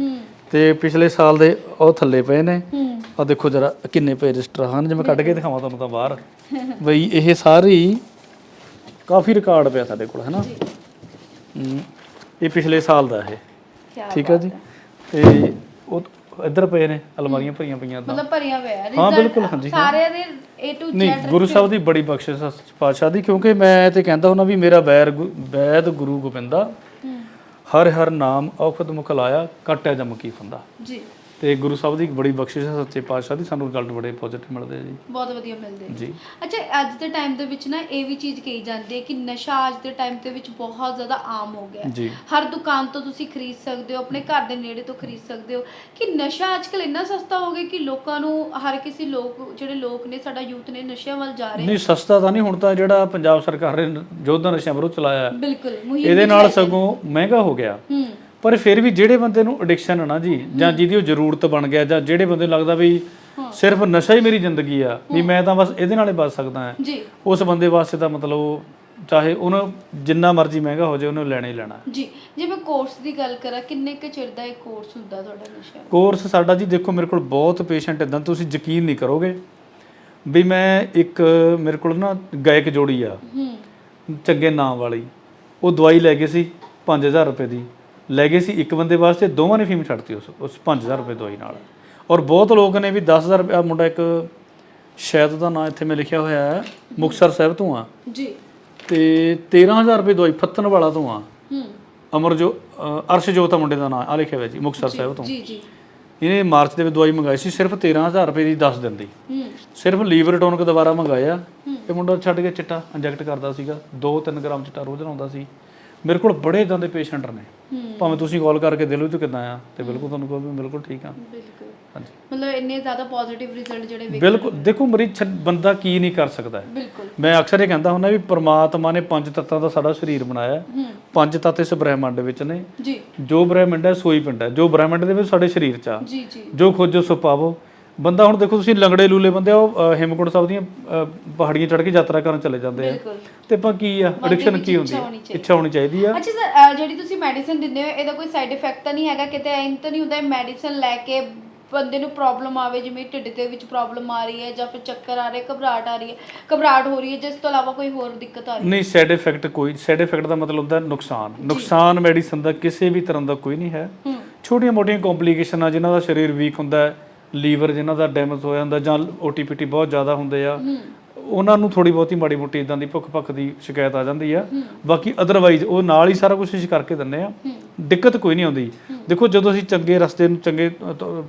Speaker 2: ਤੇ ਪਿਛਲੇ ਸਾਲ ਦੇ ਉਹ ਥੱਲੇ ਪਏ ਨੇ।
Speaker 1: ਹੂੰ।
Speaker 2: ਆ ਦੇਖੋ ਜਰਾ ਕਿੰਨੇ ਪਏ ਰਜਿਸਟਰ ਹਨ। ਜੇ ਮੈਂ ਕੱਢ ਕੇ ਦਿਖਾਵਾਂ ਤੁਹਾਨੂੰ ਤਾਂ ਬਾਹਰ। ਬਈ ਇਹ ਸਾਰੀ ਕਾਫੀ ਰਿਕਾਰਡ ਪਿਆ ਸਾਡੇ ਕੋਲ ਹੈਨਾ ਇਹ ਪਿਛਲੇ ਸਾਲ ਦਾ ਇਹ। ਠੀਕ ਹੈ ਜੀ। ਤੇ ਉਹ ਇੱਧਰ ਪਏ ਨੇ ਅਲਮਾਰੀਆਂ ਭਰੀਆਂ ਪਈਆਂ ਤਾਂ।
Speaker 1: ਮਤਲਬ ਭਰੀਆਂ ਹੋਇਆ ਹੈ
Speaker 2: ਹਾਂ, ਬਿਲਕੁਲ, ਹਾਂਜੀ, ਹਾਂ।
Speaker 1: ਸਾਰਿਆਂ ਦੇ A to
Speaker 2: ਨਹੀਂ
Speaker 1: Z
Speaker 2: ਗੁਰੂ ਸਾਹਿਬ ਦੀ ਬੜੀ ਬਖਸ਼ਿਸ਼ ਪਾਤਸ਼ਾਹ ਦੀ ਕਿਉਂਕਿ ਮੈਂ ਤੇ ਕਹਿੰਦਾ ਹੁੰਦਾ ਵੀ ਮੇਰਾ ਗੁ- ਵੈਦ ਗੁਰੂ ਗੋਬਿੰਦਾ ਹਰ ਹਰ ਨਾਮ ਔਖਦ ਮੁਖ ਲਾਇਆ ਕਟਿਆ ਜਮ ਕੀ ਫੰਦਾ।
Speaker 1: ਜੀ।
Speaker 2: ਤੇ ਗੁਰੂ ਸਾਹਿਬ ਦੀ ਬੜੀ ਬਖਸ਼ਿਸ਼ ਹੈ ਸੱਚੇ ਪਾਤਸ਼ਾਹ ਦੀ ਸਾਨੂੰ ਰਿਜ਼ਲਟ ਬੜੇ ਪੋਜ਼ਿਟਿਵ ਮਿਲਦੇ ਆ ਜੀ।
Speaker 1: ਬਹੁਤ ਵਧੀਆ ਮਿਲਦੇ
Speaker 2: ਜੀ।
Speaker 1: ਅੱਛਾ ਅੱਜ ਦੇ ਟਾਈਮ ਦੇ ਵਿੱਚ ਨਾ ਇਹ ਵੀ ਚੀਜ਼ ਕਹੀ ਜਾਂਦੀ ਹੈ ਕਿ ਨਸ਼ਾ ਅੱਜ ਦੇ ਟਾਈਮ ਦੇ ਵਿੱਚ ਬਹੁਤ ਜ਼ਿਆਦਾ ਆਮ ਹੋ ਗਿਆ। ਹੈ।
Speaker 2: ਜੀ।
Speaker 1: ਹਰ ਦੁਕਾਨ ਤੋਂ ਤੁਸੀਂ ਖਰੀਦ ਸਕਦੇ ਹੋ ਆਪਣੇ ਘਰ ਦੇ ਨੇੜੇ ਤੋਂ ਖਰੀਦ ਸਕਦੇ ਹੋ ਕਿ ਨਸ਼ਾ ਅੱਜਕੱਲ ਇੰਨਾ ਸਸਤਾ ਹੋ ਗਿਆ ਕਿ ਲੋਕਾਂ ਨੂੰ ਹਰ ਕਿਸੇ ਲੋਕ ਜਿਹੜੇ ਲੋਕ ਨੇ ਸਾਡਾ ਯੂਥ ਨੇ ਨਸ਼ਿਆਂ ਵੱਲ ਜਾ ਰਹੇ
Speaker 2: ਨਹੀਂ ਸਸਤਾ ਤਾਂ ਨਹੀਂ ਹੁਣ ਤਾਂ ਜਿਹੜਾ ਪੰਜਾਬ ਸਰਕਾਰ ਨੇ ਯੋਧਾ ਨਸ਼ਿਆਂ ਵਿਰੁੱਧ ਚਲਾਇਆ ਹੈ,
Speaker 1: ਬਿਲਕੁਲ ਮੁਹਿੰਮ
Speaker 2: ਇਹਦੇ ਨਾਲ ਸਗੋਂ ਮਹਿੰਗਾ ਹੋ ਗਿਆ।
Speaker 1: ਹੂੰ।
Speaker 2: ਪਰ ਫਿਰ ਵੀ ਜਿਹੜੇ ਬੰਦੇ ਨੂੰ ਐਡਿਕਸ਼ਨ ਹੈ ਨਾ ਜੀ ਜਾਂ ਜਿਹਦੀ ਉਹ ਜ਼ਰੂਰਤ ਬਣ ਗਿਆ ਜਾਂ ਜਿਹੜੇ ਬੰਦੇ ਨੂੰ ਲੱਗਦਾ ਵੀ ਸਿਰਫ ਨਸ਼ਾ ਹੀ ਮੇਰੀ ਜ਼ਿੰਦਗੀ ਆ ਵੀ ਮੈਂ ਤਾਂ ਬਸ ਇਹਦੇ ਨਾਲ ਬਚ ਸਕਦਾ ਹਾਂ।
Speaker 1: ਜੀ।
Speaker 2: ਉਸ ਬੰਦੇ ਵਾਸਤੇ ਤਾਂ ਮਤਲਬ ਚਾਹੇ ਉਹਨੂੰ ਜਿੰਨਾ ਮਰਜ਼ੀ ਮਹਿੰਗਾ ਹੋ ਜਾਏ ਉਹਨੇ ਲੈਣਾ ਹੀ ਲੈਣਾ।
Speaker 1: ਜੀ ਜੇ ਮੈਂ ਕੋਰਸ ਦੀ ਗੱਲ ਕਰਾਂ ਕਿੰਨੇ ਕੁ ਚਿਰ ਦਾ ਇਹ ਕੋਰਸ ਹੁੰਦਾ ਤੁਹਾਡਾ ਨਸ਼ਾ?
Speaker 2: ਕੋਰਸ ਸਾਡਾ ਜੀ ਦੇਖੋ ਮੇਰੇ ਕੋਲ ਬਹੁਤ ਪੇਸ਼ੈਂਟ ਇਦਾਂ ਤੁਸੀਂ ਯਕੀਨ ਨਹੀਂ ਕਰੋਗੇ ਵੀ ਮੈਂ ਇੱਕ ਮੇਰੇ ਕੋਲ ਨਾ ਗਾਇਕ ਜੋੜੀ ਆ
Speaker 1: ਹੂੰ।
Speaker 2: ਚੰਗੇ ਨਾਮ ਵਾਲੀ। ਉਹ ਦਵਾਈ ਲੈ ਗਏ ਸੀ 5000 ਰੁਪਏ ਦੀ। ਲੈ ਗਏ ਸੀ ਇੱਕ ਬੰਦੇ ਵਾਸਤੇ ਦੋਵਾਂ ਨੇ ਫੀਮ ਛੱਡਤੀ ਉਸ ਉਸ 5000 ਰੁਪਏ ਦਵਾਈ ਨਾਲ। ਔਰ ਬਹੁਤ ਲੋਕ ਨੇ ਵੀ 10000 ਰੁਪਏ ਮੁੰਡਾ ਇੱਕ ਸ਼ਾਇਦ ਦਾ ਨਾਮ ਇੱਥੇ ਮੈਂ ਲਿਖਿਆ ਹੋਇਆ ਹੈ ਮੁਕਤਸਰ ਸਾਹਿਬ ਤੋਂ ਆ।
Speaker 1: ਜੀ।
Speaker 2: ਤੇ 13000 ਰੁਪਏ ਦਵਾਈ ਫੱਤਨ ਵਾਲਾ ਤੋਂ ਆ।
Speaker 1: ਹੂੰ।
Speaker 2: ਅਮਰਜੋ ਅਰਸ਼ਜੋਤ ਮੁੰਡੇ ਦਾ ਨਾਮ ਆ ਲਿਖਿਆ ਹੋਇਆ ਜੀ ਮੁਕਤਸਰ ਸਾਹਿਬ ਤੋਂ।
Speaker 1: ਜੀ ਜੀ।
Speaker 2: ਇਹਨੇ ਮਾਰਚ ਦੇ ਵਿੱਚ ਦਵਾਈ ਮੰਗਾਈ ਸੀ ਸਿਰਫ 13000 ਰੁਪਏ ਦੀ 10 ਦਿਨ ਦੀ ਸਿਰਫ ਲੀਵਰ ਟੋਨਿਕ ਦੁਬਾਰਾ ਮੰਗਾਇਆ ਇਹ ਮੁੰਡਾ ਛੱਡ ਕੇ ਚਿੱਟਾ ਇੰਜੈਕਟ ਕਰਦਾ ਸੀਗਾ 2-3 ਗ੍ਰਾਮ ਚਿੱਟਾ ਰੋਜ਼ ਲਾਉਂਦਾ ਸੀ। ਮੇਰੇ ਕੋਲ ਬੜੇ ਇਦਾਂ ਦੇ ਪੇਸ਼ੈਂਟ ਨੇ। ਭਾਵੇਂ ਤੁਸੀਂ ਕਾਲ ਕਰਕੇ ਦਿਲ ਵਿੱਚ ਕਿਦਾਂ ਆ ਤੇ ਬਿਲਕੁਲ ਤੁਹਾਨੂੰ ਕਹੋ ਵੀ ਬਿਲਕੁਲ ਠੀਕ ਆ।
Speaker 1: ਬਿਲਕੁਲ।
Speaker 2: ਹਾਂਜੀ।
Speaker 1: ਮਤਲਬ ਇੰਨੇ ਜ਼ਿਆਦਾ ਪੋਜ਼ਿਟਿਵ ਰਿਜ਼ਲਟ ਜਿਹੜੇ ਵੇਖ।
Speaker 2: ਬਿਲਕੁਲ ਦੇਖੋ ਮਰੀਜ਼ ਛੱਡ- ਬੰਦਾ ਕੀ ਨਹੀਂ ਕਰ ਸਕਦਾ। ਹੈ।
Speaker 1: ਬਿਲਕੁਲ।
Speaker 2: ਮੈਂ ਅਕਸਰ ਇਹ ਕਹਿੰਦਾ ਹੁੰਦਾ ਵੀ ਪ੍ਰਮਾਤਮਾ ਨੇ ਪੰਜ ਤੱਤਾਂ ਦਾ ਸਾਡਾ ਸਰੀਰ ਬਣਾਇਆ। ਹੈ।
Speaker 1: ਹੂੰ।
Speaker 2: ਪੰਜ ਤੱਤ ਇਸ ਬ੍ਰਹਿਮੰਡ ਵਿੱਚ ਨੇ।
Speaker 1: ਜੀ।
Speaker 2: ਜੋ ਬ੍ਰਹਿਮੰਡ ਹੈ ਸੋਈ ਪਿੰਡ ਹੈ। ਜੋ ਬ੍ਰਹਿਮੰਡ ਦੇ ਵਿੱਚ ਸਾਡੇ ਸਰੀਰ 'ਚ ਆ।
Speaker 1: ਜੀ ਜੀ।
Speaker 2: ਜੋ ਖੋਜੋ ਸੋ ਪਾਵੋ। ਬੰਦਾ ਹੁਣ ਦੇਖੋ ਤੁਸੀਂ ਲੰਗੜੇ ਲੂਲੇ ਬੰਦੇ ਆ ਉਹ ਹੇਮਕੁੰਟ ਸਾਹਿਬ ਦੀਆਂ ਪਹਾੜੀਆਂ ਚੜ੍ਹ ਕੇ ਯਾਤਰਾ ਕਰਨ ਚਲੇ ਜਾਂਦੇ ਆ। ਤੇ ਆਪਾਂ ਕੀ ਆ? ਐਡਿਕਸ਼ਨ ਕੀ ਹੁੰਦੀ ਹੈ। ਇੱਛਾ ਹੋਣੀ ਚਾਹੀਦੀ ਆ।
Speaker 1: ਅੱਛਾ ਸਰ ਜਿਹੜੀ ਤੁਸੀਂ ਮੈਡੀਸਿਨ ਦਿੰਦੇ ਹੋ ਇਹਦਾ ਕੋਈ ਸਾਈਡ ਇਫੈਕਟ ਤਾਂ ਨਹੀਂ ਹੈਗਾ? ਕਿਤੇ ਐਂ ਤਾਂ ਨਹੀਂ ਹੁੰਦਾ ਮੈਡੀਸਿਨ ਲੈ ਕੇ ਬੰਦੇ ਨੂੰ ਪ੍ਰੋਬਲਮ ਆਵੇ ਜਿਵੇਂ ਢਿੱਡ ਦੇ ਵਿੱਚ ਪ੍ਰੋਬਲਮ ਆ ਰਹੀ ਹੈ ਜਾਂ ਫਿਰ ਚੱਕਰ ਆ ਰਹੇ ਘਬਰਾਹਟ ਆ ਰਹੀ ਹੈ ਘਬਰਾਹਟ ਹੋ ਰਹੀ ਹੈ ਜਿਸ ਤੋਂ ਇਲਾਵਾ ਕੋਈ ਹੋਰ ਦਿੱਕਤ ਆ ਰਹੀ
Speaker 2: ਨਹੀਂ ਸਾਈਡ ਇਫੈਕਟ ਕੋਈ ਸਾਈਡ ਇਫੈਕਟ ਦਾ ਮਤਲਬ ਹੁੰਦਾ ਨੁਕਸਾਨ। ਨੁਕਸਾਨ ਮੈਡੀਸਨ ਦਾ ਕਿਸੇ ਵੀ ਤਰ੍ਹਾਂ ਦਾ ਕੋਈ ਨਹੀਂ ਹੈ।
Speaker 1: ਹੂੰ।
Speaker 2: ਛੋਟੀਆਂ ਮੋਟੀਆਂ ਕੰਪਲਿਕੇਸ਼ਨ ਜਿਨ੍ਹਾਂ ਦਾ ਸਰੀਰ ਵੀਕ ਹੁੰਦਾ ਹੈ ਲੀਵਰ ਜਿਨ੍ਹਾਂ ਦਾ ਡੈਮੇਜ ਹੋ ਜਾਂਦਾ ਜਾਂ ਓਟੀਪੀਟੀ ਬਹੁਤ ਜ਼ਿਆਦਾ ਹੁੰਦੇ ਆ ਉਹਨਾਂ ਨੂੰ ਥੋੜੀ ਬਹੁਤੀ ਮਾੜੀ ਮੋਟੀ ਇਦਾਂ ਦੀ ਭੁੱਖ ਭੱਖ ਦੀ ਸ਼ਿਕਾਇਤ ਆ ਜਾਂਦੀ ਆ। ਬਾਕੀ ਅਦਰਵਾਈਜ਼ ਉਹ ਨਾਲ ਹੀ ਸਾਰਾ ਕੁਝ ਅਸੀਂ ਕਰਕੇ ਦਿੰਨੇ ਆ। ਦਿੱਕਤ ਕੋਈ ਨਹੀਂ ਆਉਂਦੀ। ਦੇਖੋ ਜਦੋਂ ਅਸੀਂ ਚੰਗੇ ਰਸਤੇ ਨੂੰ ਚੰਗੇ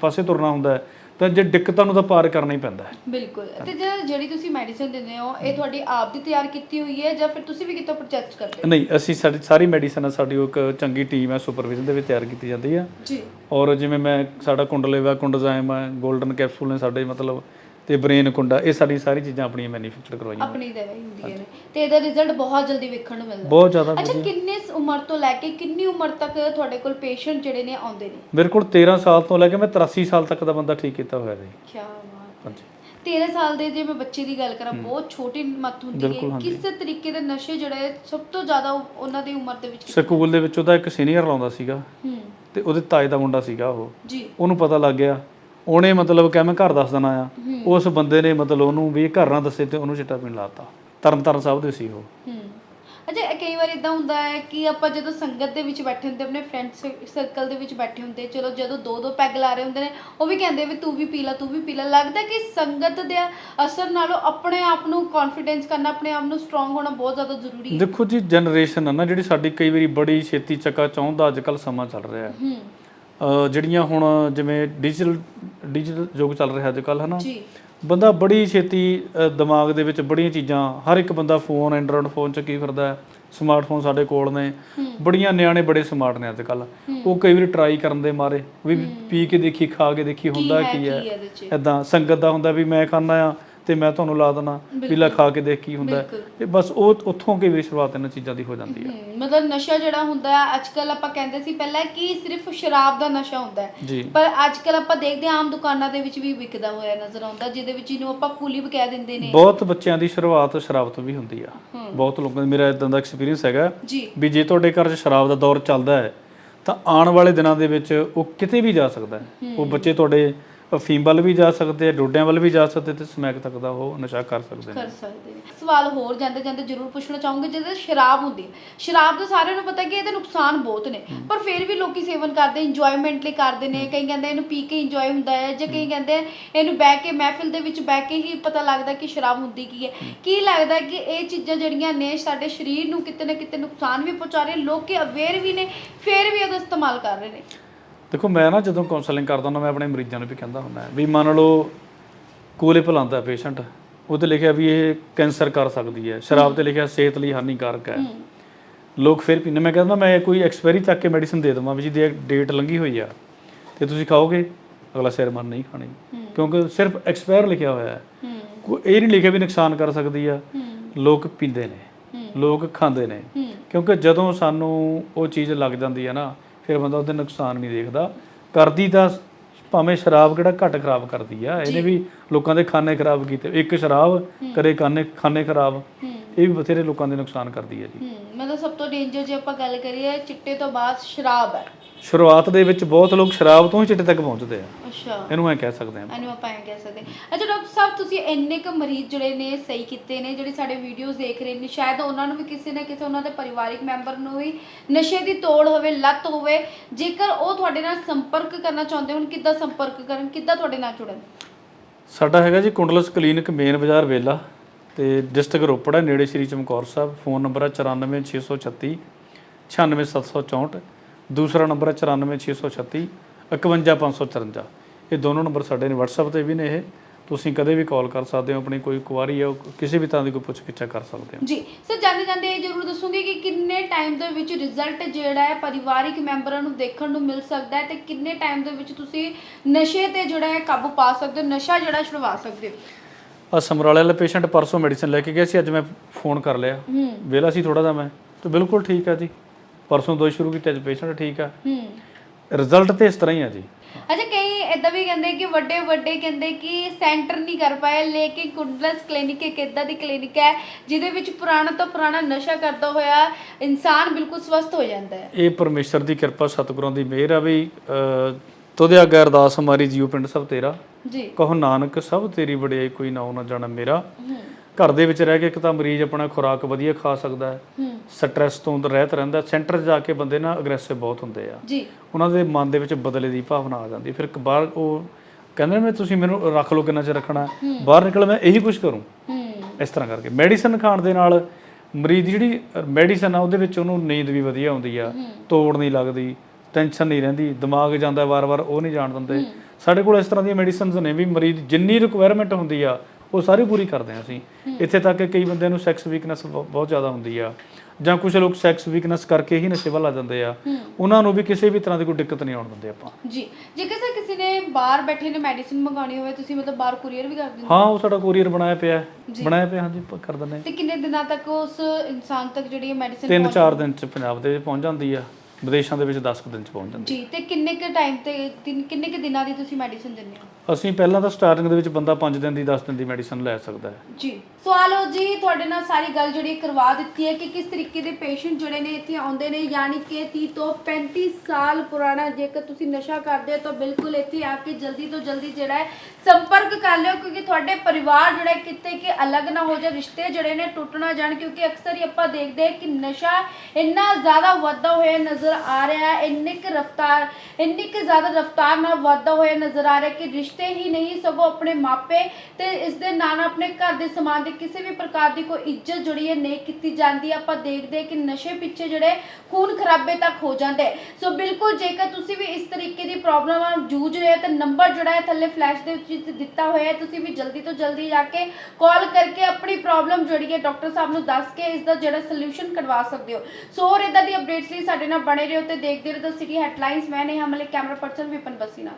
Speaker 2: ਪਾਸੇ ਤੁਰਨਾ ਹੁੰਦਾ ਹੈ ਤਾਂ ਜੇ ਦਿੱਕਤਾਂ ਨੂੰ ਤਾਂ ਪਾਰ ਕਰਨਾ ਹੀ ਪੈਂਦਾ ਹੈ।
Speaker 1: ਬਿਲਕੁਲ। ਤੇ ਜੇ- ਜਿਹੜੀ ਤੁਸੀਂ ਮੈਡੀਸਿਨ ਦਿੰਦੇ ਹੋ ਇਹ ਤੁਹਾਡੀ ਆਪ ਦੀ ਤਿਆਰ ਕੀਤੀ ਹੋਈ ਹੈ ਜਾਂ ਫਿਰ ਤੁਸੀਂ ਵੀ ਕਿਤੋਂ ਪਰਚੇਸ ਕਰਦੇ
Speaker 2: ਨਹੀਂ ਅਸੀਂ ਸਾਡੀ ਸਾਰੀ ਮੈਡੀਸਨ ਆ ਸਾਡੀ ਉਹ ਇੱਕ ਚੰਗੀ ਟੀਮ ਹੈ ਸੁਪਰਵਿਜ਼ਨ ਦੇ ਵਿੱਚ ਤਿਆਰ ਕੀਤੀ ਜਾਂਦੀ ਆ।
Speaker 1: ਹੋ ਜੀ।
Speaker 2: ਔਰ ਜਿਵੇਂ ਮੈਂ ਸਾਡਾ ਕੁੰਡਲੇ ਵਾ ਕੁੰਡਜ਼ਾਇਮ ਹੈ 골ਡਨ ਕੈਪਸੂਲ ਨੇ ਸਾਡੇ ਮਤਲਬ ਤੇ ਬ੍ਰੇਨ ਕੁੰਡਾ ਇਹ ਸਾਡੀ ਸਾਰੀ ਚੀਜ਼ਾਂ ਆਪਣੀਆਂ ਮੈਨੂਫੈਕਚਰ ਕਰਵਾਈਆਂ
Speaker 1: ਆਪਣੀ ਦਵਾਈ ਹੁੰਦੀਆਂ ਨੇ। ਤੇ ਇਹਦਾ ਰਿਜ਼ਲਟ ਬਹੁਤ ਜਲਦੀ ਵੇਖਣ ਨੂੰ ਮਿਲਦਾ।
Speaker 2: ਬਹੁਤ ਜ਼ਿਆਦਾ
Speaker 1: ਅੱਛਾ ਕਿੰਨੇ ਉਮਰ ਤੋਂ ਲੈ ਕੇ ਕਿੰਨੀ ਉਮਰ ਤੱਕ ਤੁਹਾਡੇ ਕੋਲ ਪੇਸ਼ੈਂਟ ਜਿਹੜੇ ਨੇ ਆਉਂਦੇ ਨੇ?
Speaker 2: ਮੇਰੇ ਕੋਲ 13 ਸਾਲ ਤੋਂ ਲੈ ਕੇ ਮੈਂ 83 ਸਾਲ ਤੱਕ ਦਾ ਬੰਦਾ ਠੀਕ ਕੀਤਾ ਹੋਇਆ ਜੀ।
Speaker 1: ਕੀ ਬਾਤ
Speaker 2: ਹਾਂਜੀ।
Speaker 1: 13 ਸਾਲ ਦੇ ਜੇ ਮੈਂ ਬੱਚੇ ਦੀ ਗੱਲ ਕਰਾਂ ਬਹੁਤ ਛੋਟੀ ਮੱਤ ਹੁੰਦੀ ਹੈ। ਕਿਸ ਤਰੀਕੇ ਦੇ ਨਸ਼ੇ ਜਿਹੜੇ ਸਭ ਤੋਂ ਜ਼ਿਆਦਾ ਉਹ- ਉਹਨਾਂ ਦੀ ਉਮਰ ਦੇ ਵਿੱਚ
Speaker 2: ਸਕੂਲ ਦੇ ਵਿੱਚ ਉਹਦਾ ਇੱਕ ਸੀਨੀਅਰ ਲਾਉਂਦਾ ਸੀਗਾ
Speaker 1: ਹੂੰ।
Speaker 2: ਤੇ ਉਹਦੇ ਤਾਏ ਦਾ ਮੁੰਡਾ ਸੀਗਾ ਉਹ।
Speaker 1: ਜੀ।
Speaker 2: ਉਹਨੂੰ ਪਤਾ ਲੱਗ ਗਿਆ ਉਹਨੇ ਮਤਲਬ ਕਿਹਾ ਮੈਂ ਘਰ ਦੱਸ ਦੇਣਾ ਆ। ਉਸ ਬੰਦੇ ਨੇ ਮਤਲਬ ਉਹਨੂੰ ਵੀ ਘਰ ਨਾ ਦੱਸੇ ਤੇ ਉਹਨੂੰ ਚਿੱਟਾ ਪੀਣ ਲਾਤਾ। ਤਰਨ ਤਾਰਨ ਸਾਹਿਬ ਦੇ ਸੀ ਉਹ।
Speaker 1: ਹੂੰ। ਅੱਛਾ ਕਈ ਵਾਰ ਇਦਾਂ ਹੁੰਦਾ ਹੈ ਕਿ ਆਪਾਂ ਜਦੋਂ ਸੰਗਤ ਦੇ ਵਿੱਚ ਬੈਠੇ ਹੁੰਦੇ ਆਪਣੇ ਫਰੈਂਡ ਸਰਕਲ ਦੇ ਵਿੱਚ ਬੈਠੇ ਹੁੰਦੇ ਚਲੋ ਜਦੋਂ ਦੋ ਦੋ ਪੈਗ ਲਾ ਰਹੇ ਹੁੰਦੇ ਨੇ ਉਹ ਵੀ ਕਹਿੰਦੇ ਵੀ ਤੂੰ ਵੀ ਪੀ ਲੈ ਤੂੰ ਵੀ ਪੀ ਲੈ। ਲੱਗਦਾ ਕਿ ਸੰਗਤ ਦੇ ਅਸਰ ਨਾਲੋਂ ਆਪਣੇ ਆਪ ਨੂੰ ਕੌਨਫੀਡੈਂਸ ਕਰਨਾ ਆਪਣੇ ਆਪ ਨੂੰ ਸਟਰੋਂਗ ਹੋਣਾ ਬਹੁਤ ਜ਼ਿਆਦਾ ਜ਼ਰੂਰੀ ਹੈ।
Speaker 2: ਦੇਖੋ ਜੀ ਜਨਰੇਸ਼ਨ ਆ ਨਾ ਜਿਹੜੀ ਸਾਡੀ ਕਈ ਵਾਰੀ ਬੜੀ ਛੇਤੀ ਚੱਕਾ ਚਾਹੁੰਦਾ ਅੱਜ ਕੱਲ ਸਮਾਂ ਚੱਲ ਰਿਹਾ ਹੈ।
Speaker 1: ਹੂੰ।
Speaker 2: ਜਿਹੜੀਆਂ ਹੁਣ ਜਿਵੇਂ ਡਿਜੀਟਲ ਡਿਜੀਟਲ ਯੁੱਗ ਚੱਲ ਰਿਹਾ ਅੱਜ ਕੱਲ ਹਨਾ?
Speaker 1: ਜੀ।
Speaker 2: ਬੰਦਾ ਬੜੀ ਛੇਤੀ ਦਿਮਾਗ ਦੇ ਵਿੱਚ ਬੜੀਆਂ ਚੀਜ਼ਾਂ ਹਰ ਇੱਕ ਬੰਦਾ ਫੋਨ ਐਂਡਰੋਇਡ ਫੋਨ ਚ ਕੀ ਫਿਰਦਾ ਹੈ? ਸਮਾਰਟਫੋਨ ਸਾਡੇ ਕੋਲ ਨੇ। ਬੜੀਆਂ ਨਿਆਣੇ ਬੜੇ ਸਮਾਰਟ ਨੇ ਅੱਜ ਕੱਲ ਉਹ ਕਈ ਵਾਰੀ ਟਰਾਈ ਕਰਨ ਦੇ ਮਾਰੇ ਵੀ ਪੀ ਕੇ ਦੇਖੀ ਖਾ ਕੇ ਦੇਖੀ ਹੁੰਦਾ ਕੀ ਹੈ? ਐਦਾਂ ਸੰਗਤ ਦਾ ਹੁੰਦਾ ਵੀ ਮੈਂ ਖਾਣਾ ਆ ਤੇ ਮੈਂ ਤੁਹਾਨੂੰ ਲਾ ਦੇਣਾ ਵੀ ਲੈ ਖਾ ਕੇ ਦੇਖ ਕੀ ਹੁੰਦਾ ਹੈ।
Speaker 1: ਬਿਲਕੁਲ।
Speaker 2: ਤੇ ਬਸ ਉਹ ਉੱਥੋਂ ਕਈ ਵਾਰੀ ਸ਼ੁਰੂਆਤ ਇਹਨਾਂ ਚੀਜ਼ਾਂ ਦੀ ਹੋ ਜਾਂਦੀ ਹੈ
Speaker 1: ਹਮ, ਮਤਲਬ ਨਸ਼ਾ ਜਿਹੜਾ ਹੁੰਦਾ ਹੈ ਅੱਜ ਕੱਲ ਆਪਾਂ ਕਹਿੰਦੇ ਸੀ ਪਹਿਲਾਂ ਕਿ ਸਿਰਫ ਸ਼ਰਾਬ ਦਾ ਨਸ਼ਾ ਹੁੰਦਾ ਹੈ।
Speaker 2: ਜੀ।
Speaker 1: ਪਰ ਅੱਜ ਕੱਲ ਆਪਾਂ ਦੇਖਦੇ ਹਾਂ ਆਮ ਦੁਕਾਨਾਂ ਦੇ ਵਿੱਚ ਵੀ ਵਿਕਦਾ ਹੋਇਆ ਨਜ਼ਰ ਆਉਂਦਾ ਜਿਹਦੇ ਵਿੱਚ ਇਹਨੂੰ ਆਪਾਂ ਕੂਲੀ ਵੀ ਕਹਿ ਦਿੰਦੇ ਨੇ।
Speaker 2: ਬਹੁਤ ਬੱਚਿਆਂ ਦੀ ਸ਼ੁਰੂਆਤ ਸ਼ਰਾਬ ਤੋਂ ਵੀ ਹੁੰਦੀ ਆ। ਬਹੁਤ ਲੋਕਾਂ ਦਾ ਮੇਰਾ ਇਦਾਂ ਦਾ ਐਕਸਪੀਰੀਅੰਸ ਹੈਗਾ
Speaker 1: ਜੀ।
Speaker 2: ਵੀ ਜੇ ਤੁਹਾਡੇ ਘਰ 'ਚ ਸ਼ਰਾਬ ਦਾ ਦੌਰ ਚੱਲਦਾ ਹੈ ਤਾਂ ਆਉਣ ਵਾਲੇ ਦਿਨਾਂ ਦੇ ਵਿੱਚ ਉਹ ਕਿਤੇ ਵੀ ਜਾ ਸਕਦਾ ਹੈ। ਉਹ ਬੱਚੇ ਤੁਹਾਡੇ ਅਫੀਮ ਵੱਲ ਵੀ ਜਾ ਸਕਦੇ ਆ ਡੋਡਿਆਂ ਵੱਲ ਵੀ ਜਾ ਸਕਦੇ ਤੇ ਸਮੈਕ ਤੱਕ ਦਾ ਉਹ ਨਸ਼ਾ ਕਰ ਸਕਦੇ ਨੇ
Speaker 1: ਕਰ ਸਕਦੇ ਨੇ ਸਵਾਲ ਹੋਰ ਜਾਂਦੇ ਜਾਂਦੇ ਜ਼ਰੂਰ ਪੁੱਛਣਾ ਚਾਹੂੰਗੀ ਜਦੋਂ ਸ਼ਰਾਬ ਹੁੰਦੀ ਹੈ। ਸ਼ਰਾਬ ਦਾ ਸਾਰਿਆਂ ਨੂੰ ਪਤਾ ਕਿ ਇਹਦੇ ਨੁਕਸਾਨ ਬਹੁਤ ਨੇ ਪਰ ਫਿਰ ਵੀ ਲੋਕੀ ਸੇਵਨ ਕਰਦੇ ਇੰਜੋਇਮੈਂਟ ਲਈ ਕਰਦੇ ਨੇ। ਕਈ ਕਹਿੰਦੇ ਇਹਨੂੰ ਪੀ ਕੇ ਇੰਜੋਏ ਹੁੰਦਾ ਹੈ ਜੇ ਕਈ ਕਹਿੰਦੇ ਇਹਨੂੰ ਬਹਿ ਕੇ ਮਹਿਫਿਲ ਦੇ ਵਿੱਚ ਬਹਿ ਕੇ ਹੀ ਪਤਾ ਲੱਗਦਾ ਕਿ ਸ਼ਰਾਬ ਹੁੰਦੀ ਕੀ ਹੈ। ਕੀ ਲੱਗਦਾ ਕਿ ਇਹ ਚੀਜ਼ਾਂ ਜਿਹੜੀਆਂ ਨੇ ਸਾਡੇ ਸਰੀਰ ਨੂੰ ਕਿਤੇ ਨਾ ਕਿਤੇ ਨੁਕਸਾਨ ਵੀ ਪਹੁੰਚਾ ਰਹੇ ਲੋਕੀ ਅਵੇਅਰ ਵੀ ਨੇ ਫਿਰ ਵੀ ਉਹਦਾ ਇਸਤੇਮਾਲ ਕਰ ਰਹੇ ਨੇ।
Speaker 2: ਦੇਖੋ ਮੈਂ ਨਾ ਜਦੋਂ ਕਾਉਂਸਲਿੰਗ ਕਰਦਾ ਹੁੰਦਾ ਮੈਂ ਆਪਣੇ ਮਰੀਜ਼ਾਂ ਨੂੰ ਵੀ ਕਹਿੰਦਾ ਹੁੰਦਾ ਵੀ ਮੰਨ ਲਓ ਕੋਲੇ ਭਲਾਂਦਾ ਪੇਸ਼ੈਂਟ ਉਹਤੇ ਲਿਖਿਆ ਵੀ ਇਹ ਕੈਂਸਰ ਕਰ ਸਕਦੀ ਹੈ। ਸ਼ਰਾਬ ਤੇ ਲਿਖਿਆ ਸਿਹਤ ਲਈ ਹਾਨੀਕਾਰਕ ਹੈ। ਲੋਕ ਫਿਰ ਪੀਂਦੇ ਮੈਂ ਕਹਿੰਦਾ ਮੈਂ ਕੋਈ ਐਕਸਪਾਇਰੀ ਚੱਕ ਕੇ ਮੈਡੀਸਿਨ ਦੇ ਦਵਾਂ ਵੀ ਜੀ ਦੇ ਡੇਟ ਲੰਘੀ ਹੋਈ ਆ। ਤੇ ਤੁਸੀਂ ਖਾਓਗੇ ਅਗਲਾ ਸਿਰ ਮਨ ਨਹੀਂ ਖਾਣੀ। ਕਿਉਂਕਿ ਸਿਰਫ ਐਕਸਪਾਇਰ ਲਿਖਿਆ ਹੋਇਆ ਹੈ। ਇਹ ਨਹੀਂ ਲਿਖਿਆ ਵੀ ਨੁਕਸਾਨ ਕਰ ਸਕਦੀ ਆ। ਲੋਕ ਪੀਂਦੇ ਨੇ। ਲੋਕ ਖਾਂਦੇ ਨੇ। ਕਿਉਂਕਿ ਜਦੋਂ ਸਾਨੂੰ ਉਹ ਚੀਜ਼ ਲੱਗ ਜਾਂਦੀ ਹੈ ਨਾ ਫਿਰ ਬੰਦਾ ਉਹਦੇ ਨੁਕਸਾਨ ਨਹੀਂ ਦੇਖਦਾ। ਕਰਦੀ ਤਾਂ ਭਾਵੇਂ ਸ਼ਰਾਬ ਕਿਹੜਾ ਘੱਟ ਖਰਾਬ ਕਰਦੀ ਆ ਇਹਨੇ ਵੀ ਲੋਕਾਂ ਦੇ ਖਾਨੇ ਖਰਾਬ ਕੀਤੇ। ਇੱਕ ਸ਼ਰਾਬ ਕਰੇ ਖਾਨੇ ਖਾਨੇ ਖਰਾਬ ਇਹ ਵੀ ਬਥੇਰੇ ਲੋਕਾਂ ਦੇ ਨੁਕਸਾਨ ਕਰਦੀ ਹੈ ਜੀ।
Speaker 1: ਮਤਲਬ ਸਭ ਤੋਂ ਡੇਂਜਰ ਜੇ ਆਪਾਂ ਗੱਲ ਕਰੀਏ ਚਿੱਟੇ ਤੋਂ ਬਾਅਦ ਸ਼ਰਾਬ ਹੈ।
Speaker 2: ਸ਼ੁਰੂਆਤ ਦੇ ਵਿੱਚ ਬਹੁਤ ਲੋਕ ਸ਼ਰਾਬ ਤੋਂ ਹੀ ਚਿੱਟੇ ਤੱਕ ਪਹੁੰਚਦੇ ਆ।
Speaker 1: ਅੱਛਾ।
Speaker 2: ਇਹਨੂੰ ਐ ਕਹਿ ਸਕਦੇ ਆ।
Speaker 1: ਇਹਨੂੰ ਆਪਾਂ ਐਂ ਕਹਿ ਸਕਦੇ। ਅੱਛਾ ਡਾਕਟਰ ਸਾਹਿਬ ਤੁਸੀਂ ਇੰਨੇ ਕੁ ਮਰੀਜ਼ ਜਿਹੜੇ ਨੇ ਸਹੀ ਕੀਤੇ ਨੇ ਜਿਹੜੇ ਸਾਡੇ ਵੀਡੀਓਜ਼ ਦੇਖ ਰਹੇ ਨੇ ਸ਼ਾਇਦ ਉਹਨਾਂ ਨੂੰ ਵੀ ਕਿਸੇ ਨਾ ਕਿਸੇ ਉਹਨਾਂ ਦੇ ਪਰਿਵਾਰਿਕ ਮੈਂਬਰ ਨੂੰ ਵੀ ਨਸ਼ੇ ਦੀ ਤੋੜ ਹੋਵੇ ਲੱਤ ਹੋਵੇ ਜੇਕਰ ਉਹ ਤੁਹਾਡੇ ਨਾਲ ਸੰਪਰਕ ਕਰਨਾ ਚਾਹੁੰਦੇ ਹੋਣ ਕਿੱਦਾਂ ਸੰਪਰਕ ਕਰਨ ਕਿੱਦਾਂ ਤੁਹਾਡੇ ਨਾਲ ਜੁੜਨ?
Speaker 2: ਸਾਡਾ ਹੈਗਾ ਜੀ ਕੁੰਡਲਸ ਕਲੀਨਿਕ ਮੇਨ ਬਾਜ਼ਾਰ ਵੇਲਾ ਤੇ ਡਿਸਟ੍ਰਿਕਟ ਰੋਪੜ ਹੈ ਨੇੜੇ ਸ਼੍ਰੀ ਚਮਕੌਰ ਸਾਹਿਬ। ਫੋਨ ਨੰਬਰ ਹੈ 94636 96764 ਦੂਸਰਾ ਨੰਬਰ ਹੈ 94636 51554 ਇਹ ਦੋਨੋਂ ਨੰਬਰ ਸਾਡੇ ਨੇ WhatsApp ਤੇ ਵੀ ਨੇ ਇਹ। ਤੁਸੀਂ ਕਦੇ ਵੀ ਕਾਲ ਕਰ ਸਕਦੇ ਹੋ ਆਪਣੀ ਕੋਈ ਕੁਆਰੀ ਹੈ ਕਿਸੇ ਵੀ ਤਰ੍ਹਾਂ ਦੀ ਕੋਈ ਪੁੱਛ ਗਿੱਛ ਕਰ ਸਕਦੇ ਹੋ।
Speaker 1: ਜੀ ਸਰ ਜਾਂਦੇ ਜਾਂਦੇ ਇਹ ਜ਼ਰੂਰ ਦੱਸੂਗੇ ਕਿ ਕਿੰਨੇ ਟਾਈਮ ਦੇ ਵਿੱਚ ਰਿਜ਼ਲਟ ਜਿਹੜਾ ਹੈ ਪਰਿਵਾਰਿਕ ਮੈਂਬਰਾਂ ਨੂੰ ਦੇਖਣ ਨੂੰ ਮਿਲ ਸਕਦਾ ਹੈ ਤੇ ਕਿੰਨੇ ਟਾਈਮ ਦੇ ਵਿੱਚ ਤੁਸੀਂ ਨਸ਼ੇ ਤੇ ਜਿਹੜਾ ਹੈ ਕਾਬੂ ਪਾ ਸਕਦੇ ਹੋ ਨਸ਼ਾ ਜਿਹੜਾ ਛੁਡਵਾ ਸਕਦੇ ਹੋ?
Speaker 2: ਆ ਸਮਰਾਲੇ ਵਾਲਾ ਪੇਸ਼ੈਂਟ ਪਰਸੋਂ ਮੈਡੀਸਿਨ ਲੈ ਕੇ ਗਿਆ ਸੀ ਅੱਜ ਮੈਂ ਫੋਨ ਕਰ ਲਿਆ।
Speaker 1: ਹੂੰ।
Speaker 2: ਵੇਲਾ ਸੀ ਥੋੜਾ ਜਿਹਾ ਮੈਂ ਤੇ ਬਿਲਕੁਲ ਠੀਕ ਆ ਜੀ। ਪਰਸੋਂ ਤੋਂ ਸ਼ੁਰੂ ਕੀਤਾ ਅੱਜ ਪੇਸ਼ੈਂਟ ਠੀਕ ਆ।
Speaker 1: ਹੂੰ।
Speaker 2: ਰਿਜ਼ਲਟ ਤੇ ਇਸ ਤਰ੍ਹਾਂ ਹੀ ਆ ਜੀ।
Speaker 1: ਅੱਛਾ ਕਈ ਇਦਾਂ ਵੀ ਕਹਿੰਦੇ ਕਿ ਵੱਡੇ ਵੱਡੇ ਕਹਿੰਦੇ ਕਿ ਸੈਂਟਰ ਨਹੀਂ ਕਰ ਪਾਏ ਲੇਕਿਨ ਕੁੰਡਲਸ ਕਲੀਨਿਕ ਇੱਕ ਇਦਾਂ ਦੀ ਕਲੀਨਿਕ ਹੈ ਜਿਹਦੇ ਵਿੱਚ ਪੁਰਾਣਾ ਤੋਂ ਪੁਰਾਣਾ ਨਸ਼ਾ ਕਰਦਾ ਹੋਇਆ ਇਨਸਾਨ ਬਿਲਕੁਲ ਸਵਸਥ ਹੋ ਜਾਂਦਾ ਹੈ।
Speaker 2: ਇਹ ਪਰਮੇਸ਼ਰ ਦੀ ਕਿਰਪਾ ਸਤਿਗੁਰਾਂ ਦੀ ਮਿਹਰ ਆ ਵੀ ਤੁਧਿਆ ਅੱਗੇ ਅਰਦਾਸ ਹਮਾਰੀ ਜੀਉ ਪਿੰਡ ਸਭ ਤੇਰਾ।
Speaker 1: ਜੀ।
Speaker 2: ਕਹੋ ਨਾਨਕ ਸਭ ਤੇਰੀ ਵਡਿਆਈ ਕੋਈ ਨਾ ਨਾ ਜਾਣਾ ਮੇਰਾ।
Speaker 1: ਹੂੰ।
Speaker 2: ਘਰ ਦੇ ਵਿੱਚ ਰਹਿ ਕੇ ਇੱਕ ਤਾਂ ਮਰੀਜ਼ ਆਪਣਾ ਖੁਰਾਕ ਵਧੀਆ ਖਾ ਸਕਦਾ ਹੈ ਸਟ੍ਰੈਸ ਤੋਂ ਰਹਿਤ ਰਹਿੰਦਾ ਸੈਂਟਰ ਜਾ ਕੇ ਬੰਦੇ ਨਾ ਅਗਰੈਸਿਵ ਬਹੁਤ ਹੁੰਦੇ ਆ।
Speaker 1: ਜੀ।
Speaker 2: ਉਹਨਾਂ ਦੇ ਮਨ ਦੇ ਵਿੱਚ ਬਦਲੇ ਦੀ ਭਾਵਨਾ ਆ ਜਾਂਦੀ ਫਿਰ ਇੱਕ ਬਾਹਰ ਉਹ ਕਹਿੰਦੇ ਨੇ ਤੁਸੀਂ ਮੈਨੂੰ ਰੱਖ ਲਓ ਕਿੰਨਾ ਚਿਰ ਰੱਖਣਾ। ਬਾਹਰ ਨਿਕਲ ਮੈਂ ਇਹੀ ਕੁਝ ਕਰੂੰ। ਇਸ ਤਰ੍ਹਾਂ ਕਰਕੇ। ਮੈਡੀਸਨ ਖਾਣ ਦੇ ਨਾਲ ਮਰੀਜ਼ ਦੀ ਜਿਹੜੀ ਮੈਡੀਸਨ ਆ ਉਹਦੇ ਵਿੱਚ ਉਹਨੂੰ ਨੀਂਦ ਵੀ ਵਧੀਆ ਆਉਂਦੀ ਆ ਤੋੜ ਨਹੀਂ ਲੱਗਦੀ ਟੈਨਸ਼ਨ ਨਹੀਂ ਰਹਿੰਦੀ ਦਿਮਾਗ ਜਾਂਦਾ ਵਾਰ-ਵਾਰ ਉਹ ਨਹੀਂ ਜਾਣ ਦਿੰਦੇ। ਸਾਡੇ ਕੋਲ ਇਸ ਤਰ੍ਹਾਂ ਦੀਆਂ ਮੈਡੀਸਿਨਸ ਨੇ ਵੀ ਮਰੀਜ਼ ਜਿੰਨੀ ਰਿਕੁਆਇਰਮੈਂਟ ਹੁੰਦੀ ਆ ਉਹ ਸਾਰੀ ਪੂਰੀ ਕਰਦੇ ਆ ਅਸੀਂ। ਇੱਥੇ ਤੱਕ ਕਿ ਕਈ ਬੰਦਿਆਂ ਨੂੰ ਸੈਕਸ ਵੀਕਨੈਸ ਬਹੁਤ ਜ਼ਿਆਦਾ ਹੁੰਦੀ ਆ। ਜਾਂ ਕੁਝ ਲੋਕ ਸੈਕਸ ਵੀਕਨੈਸ ਕਰਕੇ ਹੀ ਨਸ਼ੇ ਵੱਲ ਆ ਜਾਂਦੇ ਆ। ਉਹਨਾਂ ਨੂੰ ਵੀ ਕਿਸੇ ਵੀ ਤਰ੍ਹਾਂ ਦੀ ਕੋਈ ਦਿੱਕਤ ਨਹੀਂ ਆਉਣ ਦਿੰਦੇ ਆਪਾਂ।
Speaker 1: ਜੀ। ਜੇਕਰ ਸਰ ਕਿਸੇ ਨੇ ਬਾਹਰ ਬੈਠੇ ਨੇ ਮੈਡੀਸਿਨ ਮੰਗਾਉਣੀ ਹੋਵੇ ਤੁਸੀਂ ਮਤਲਬ ਬਾਹਰ ਕੁਰੀਅਰ ਵੀ ਕਰ ਦਿੰਦੇ
Speaker 2: ਹਾਂ? ਉਹ ਸਾਡਾ ਕੋਰੀਅਰ ਬਣਾਇਆ ਪਿਆ ਹੈ। ਬਣਾਇਆ ਪਿਆ ਹਾਂਜੀ ਆਪਾਂ ਕਰ ਦਿੰਦੇ ਹਾਂ।
Speaker 1: ਤੇ ਕਿੰਨੇ ਦਿਨਾਂ ਤੱਕ ਉਸ ਇਨਸਾਨ ਤੱਕ ਜਿਹੜੀ ਮੈਡੀਸਿਨ
Speaker 2: ਤਿੰਨ ਚਾਰ ਦਿਨ ਚ ਪੰਜਾਬ ਦੇ ਵਿੱਚ ਪਹੁੰਚ ਜਾਂਦੀ ਆ। ਵਿਦੇਸ਼ਾਂ ਦੇ ਵਿੱਚ 10 ਕੁ ਦਿਨ ਚ ਪਹੁੰਚ ਜਾਂਦੀ।
Speaker 1: ਜੀ ਤੇ ਕਿੰਨੇ ਕੁ ਟਾਈਮ ਤੇ ਕਿੰਨੇ ਕੁ ਦਿਨਾਂ ਦੀ ਤੁਸੀਂ ਮੈਡੀਸਿਨ ਦਿੰਦੇ ਹੋ?
Speaker 2: ਅਸੀਂ ਪਹਿਲਾਂ ਤਾਂ ਸਟਾਰਟਿੰਗ ਦੇ ਵਿੱਚ ਬੰਦਾ 5 ਦਿਨ ਦੀ 10 ਦਿਨ ਦੀ ਮੈਡੀਸਨ ਲੈ ਸਕਦਾ ਹੈ।
Speaker 1: ਜੀ ਸਵਾਲ ਹੋ ਜੀ ਤੁਹਾਡੇ ਨਾਲ ਸਾਰੀ ਗੱਲ ਜਿਹੜੀ ਕਰਵਾ ਦਿੱਤੀ ਹੈ ਕਿ ਕਿਸ ਤਰੀਕੇ ਦੇ ਪੇਸ਼ੈਂਟ ਜਿਹੜੇ ਨੇ ਇੱਥੇ ਆਉਂਦੇ ਨੇ ਯਾਨੀ ਕਿ 30 ਤੋਂ 35 ਸਾਲ ਪੁਰਾਣਾ ਜੇਕਰ ਤੁਸੀਂ ਨਸ਼ਾ ਕਰਦੇ ਹੋ ਤਾਂ ਬਿਲਕੁਲ ਇੱਥੇ ਆ ਕੇ ਜਲਦੀ ਤੋਂ ਜਲਦੀ ਜਿਹੜਾ ਹੈ ਸੰਪਰਕ ਕਰ ਲਿਓ, ਕਿਉਂਕਿ ਤੁਹਾਡੇ ਪਰਿਵਾਰ ਜਿਹੜਾ ਹੈ ਕਿਤੇ ਕਿ ਅਲੱਗ ਨਾ ਹੋ ਜਾਏ, ਰਿਸ਼ਤੇ ਜਿਹੜੇ ਨੇ ਟੁੱਟ ਨਾ ਜਾਣ, ਕਿਉਂਕਿ ਅਕਸਰ ਹੀ ਆਪਾਂ ਦੇਖਦੇ ਕਿ ਨਸ਼ਾ ਇੰਨਾ ਜ਼ਿਆਦਾ ਵੱਧਦਾ ਹੋਇਆ ਨਜ਼ਰ ਆ ਰਿਹਾ ਹੈ, ਇੰਨੀ ਕੁ ਰਫਤਾਰ, ਇੰਨੀ ਕੁ ਜ਼ਿਆਦਾ ਰਫਤਾਰ ਨਾਲ ਵੱਧਦਾ ਹੋਇਆ ਨਜ਼ਰ ਆ ਰਿਹਾ ਕਿ ਰਿਸ਼ਤੇ ਹੀ ਨਹੀਂ, ਸਗੋਂ ਆਪਣੇ ਮਾਪੇ ਤੇ ਇਸ ਦੇ ਨਾਲ ਆਪਣੇ ਘਰ ਦੇ ਸਮਾਨ ਦੀ ਕਿਸੇ ਵੀ ਪ੍ਰਕਾਰ ਦੀ ਕੋਈ ਇੱਜ਼ਤ ਜਿਹੜੀ ਹੈ ਨਹੀਂ ਕੀਤੀ ਜਾਂਦੀ। ਆਪਾਂ ਦੇਖਦੇ ਕਿ ਨਸ਼ੇ ਪਿੱਛੇ ਜਿਹੜੇ ਖੂਨ ਖਰਾਬੇ ਤੱਕ ਹੋ ਜਾਂਦੇ ਸੋ ਬਿਲਕੁਲ ਜੇਕਰ ਤੁਸੀਂ ਵੀ ਇਸ ਤਰੀਕੇ ਦੀ ਪ੍ਰੋਬਲਮ ਨਾਲ ਜੂਝ ਰਹੇ ਹੋ, ਤਾਂ ਨੰਬਰ ਜਿਹੜਾ ਹੈ ਥੱਲੇ ਫਲੈਸ਼ ਦੇ ਵਿੱਚ ਦਿੱਤਾ ਹੋਇਆ ਹੈ। ਤੁਸੀਂ ਵੀ ਜਲਦੀ ਤੋਂ ਜਲਦੀ ਜਾ ਕੇ ਕਾਲ ਕਰਕੇ ਆਪਣੀ ਪ੍ਰੋਬਲਮ ਜਿਹੜੀ ਹੈ ਡਾਕਟਰ ਸਾਹਿਬ ਨੂੰ ਦੱਸ ਕੇ ਇਸ ਦਾ ਜਿਹੜਾ ਸੋਲੂਸ਼ਨ ਕਢਵਾ ਸਕਦੇ ਹੋ। ਸੋ ਹੋਰ ਇਦਾਂ ਦੀ ਅਪਡੇਟਸ ਲਈ ਸਾਡੇ ਨਾਲ ਬਣੇ ਰਹੋ ਤੇ ਦੇਖਦੇ ਰਹੋ। ਦ ਸਿਟੀ ਹੈਡਲਾਈਨਸ ਮੈਂ ਨੇ ਹਮਲੇ ਕੈਮਰਾ ਪਰਸਨ ਵਿਪਨ ਬਸੀ ਨਾਲ।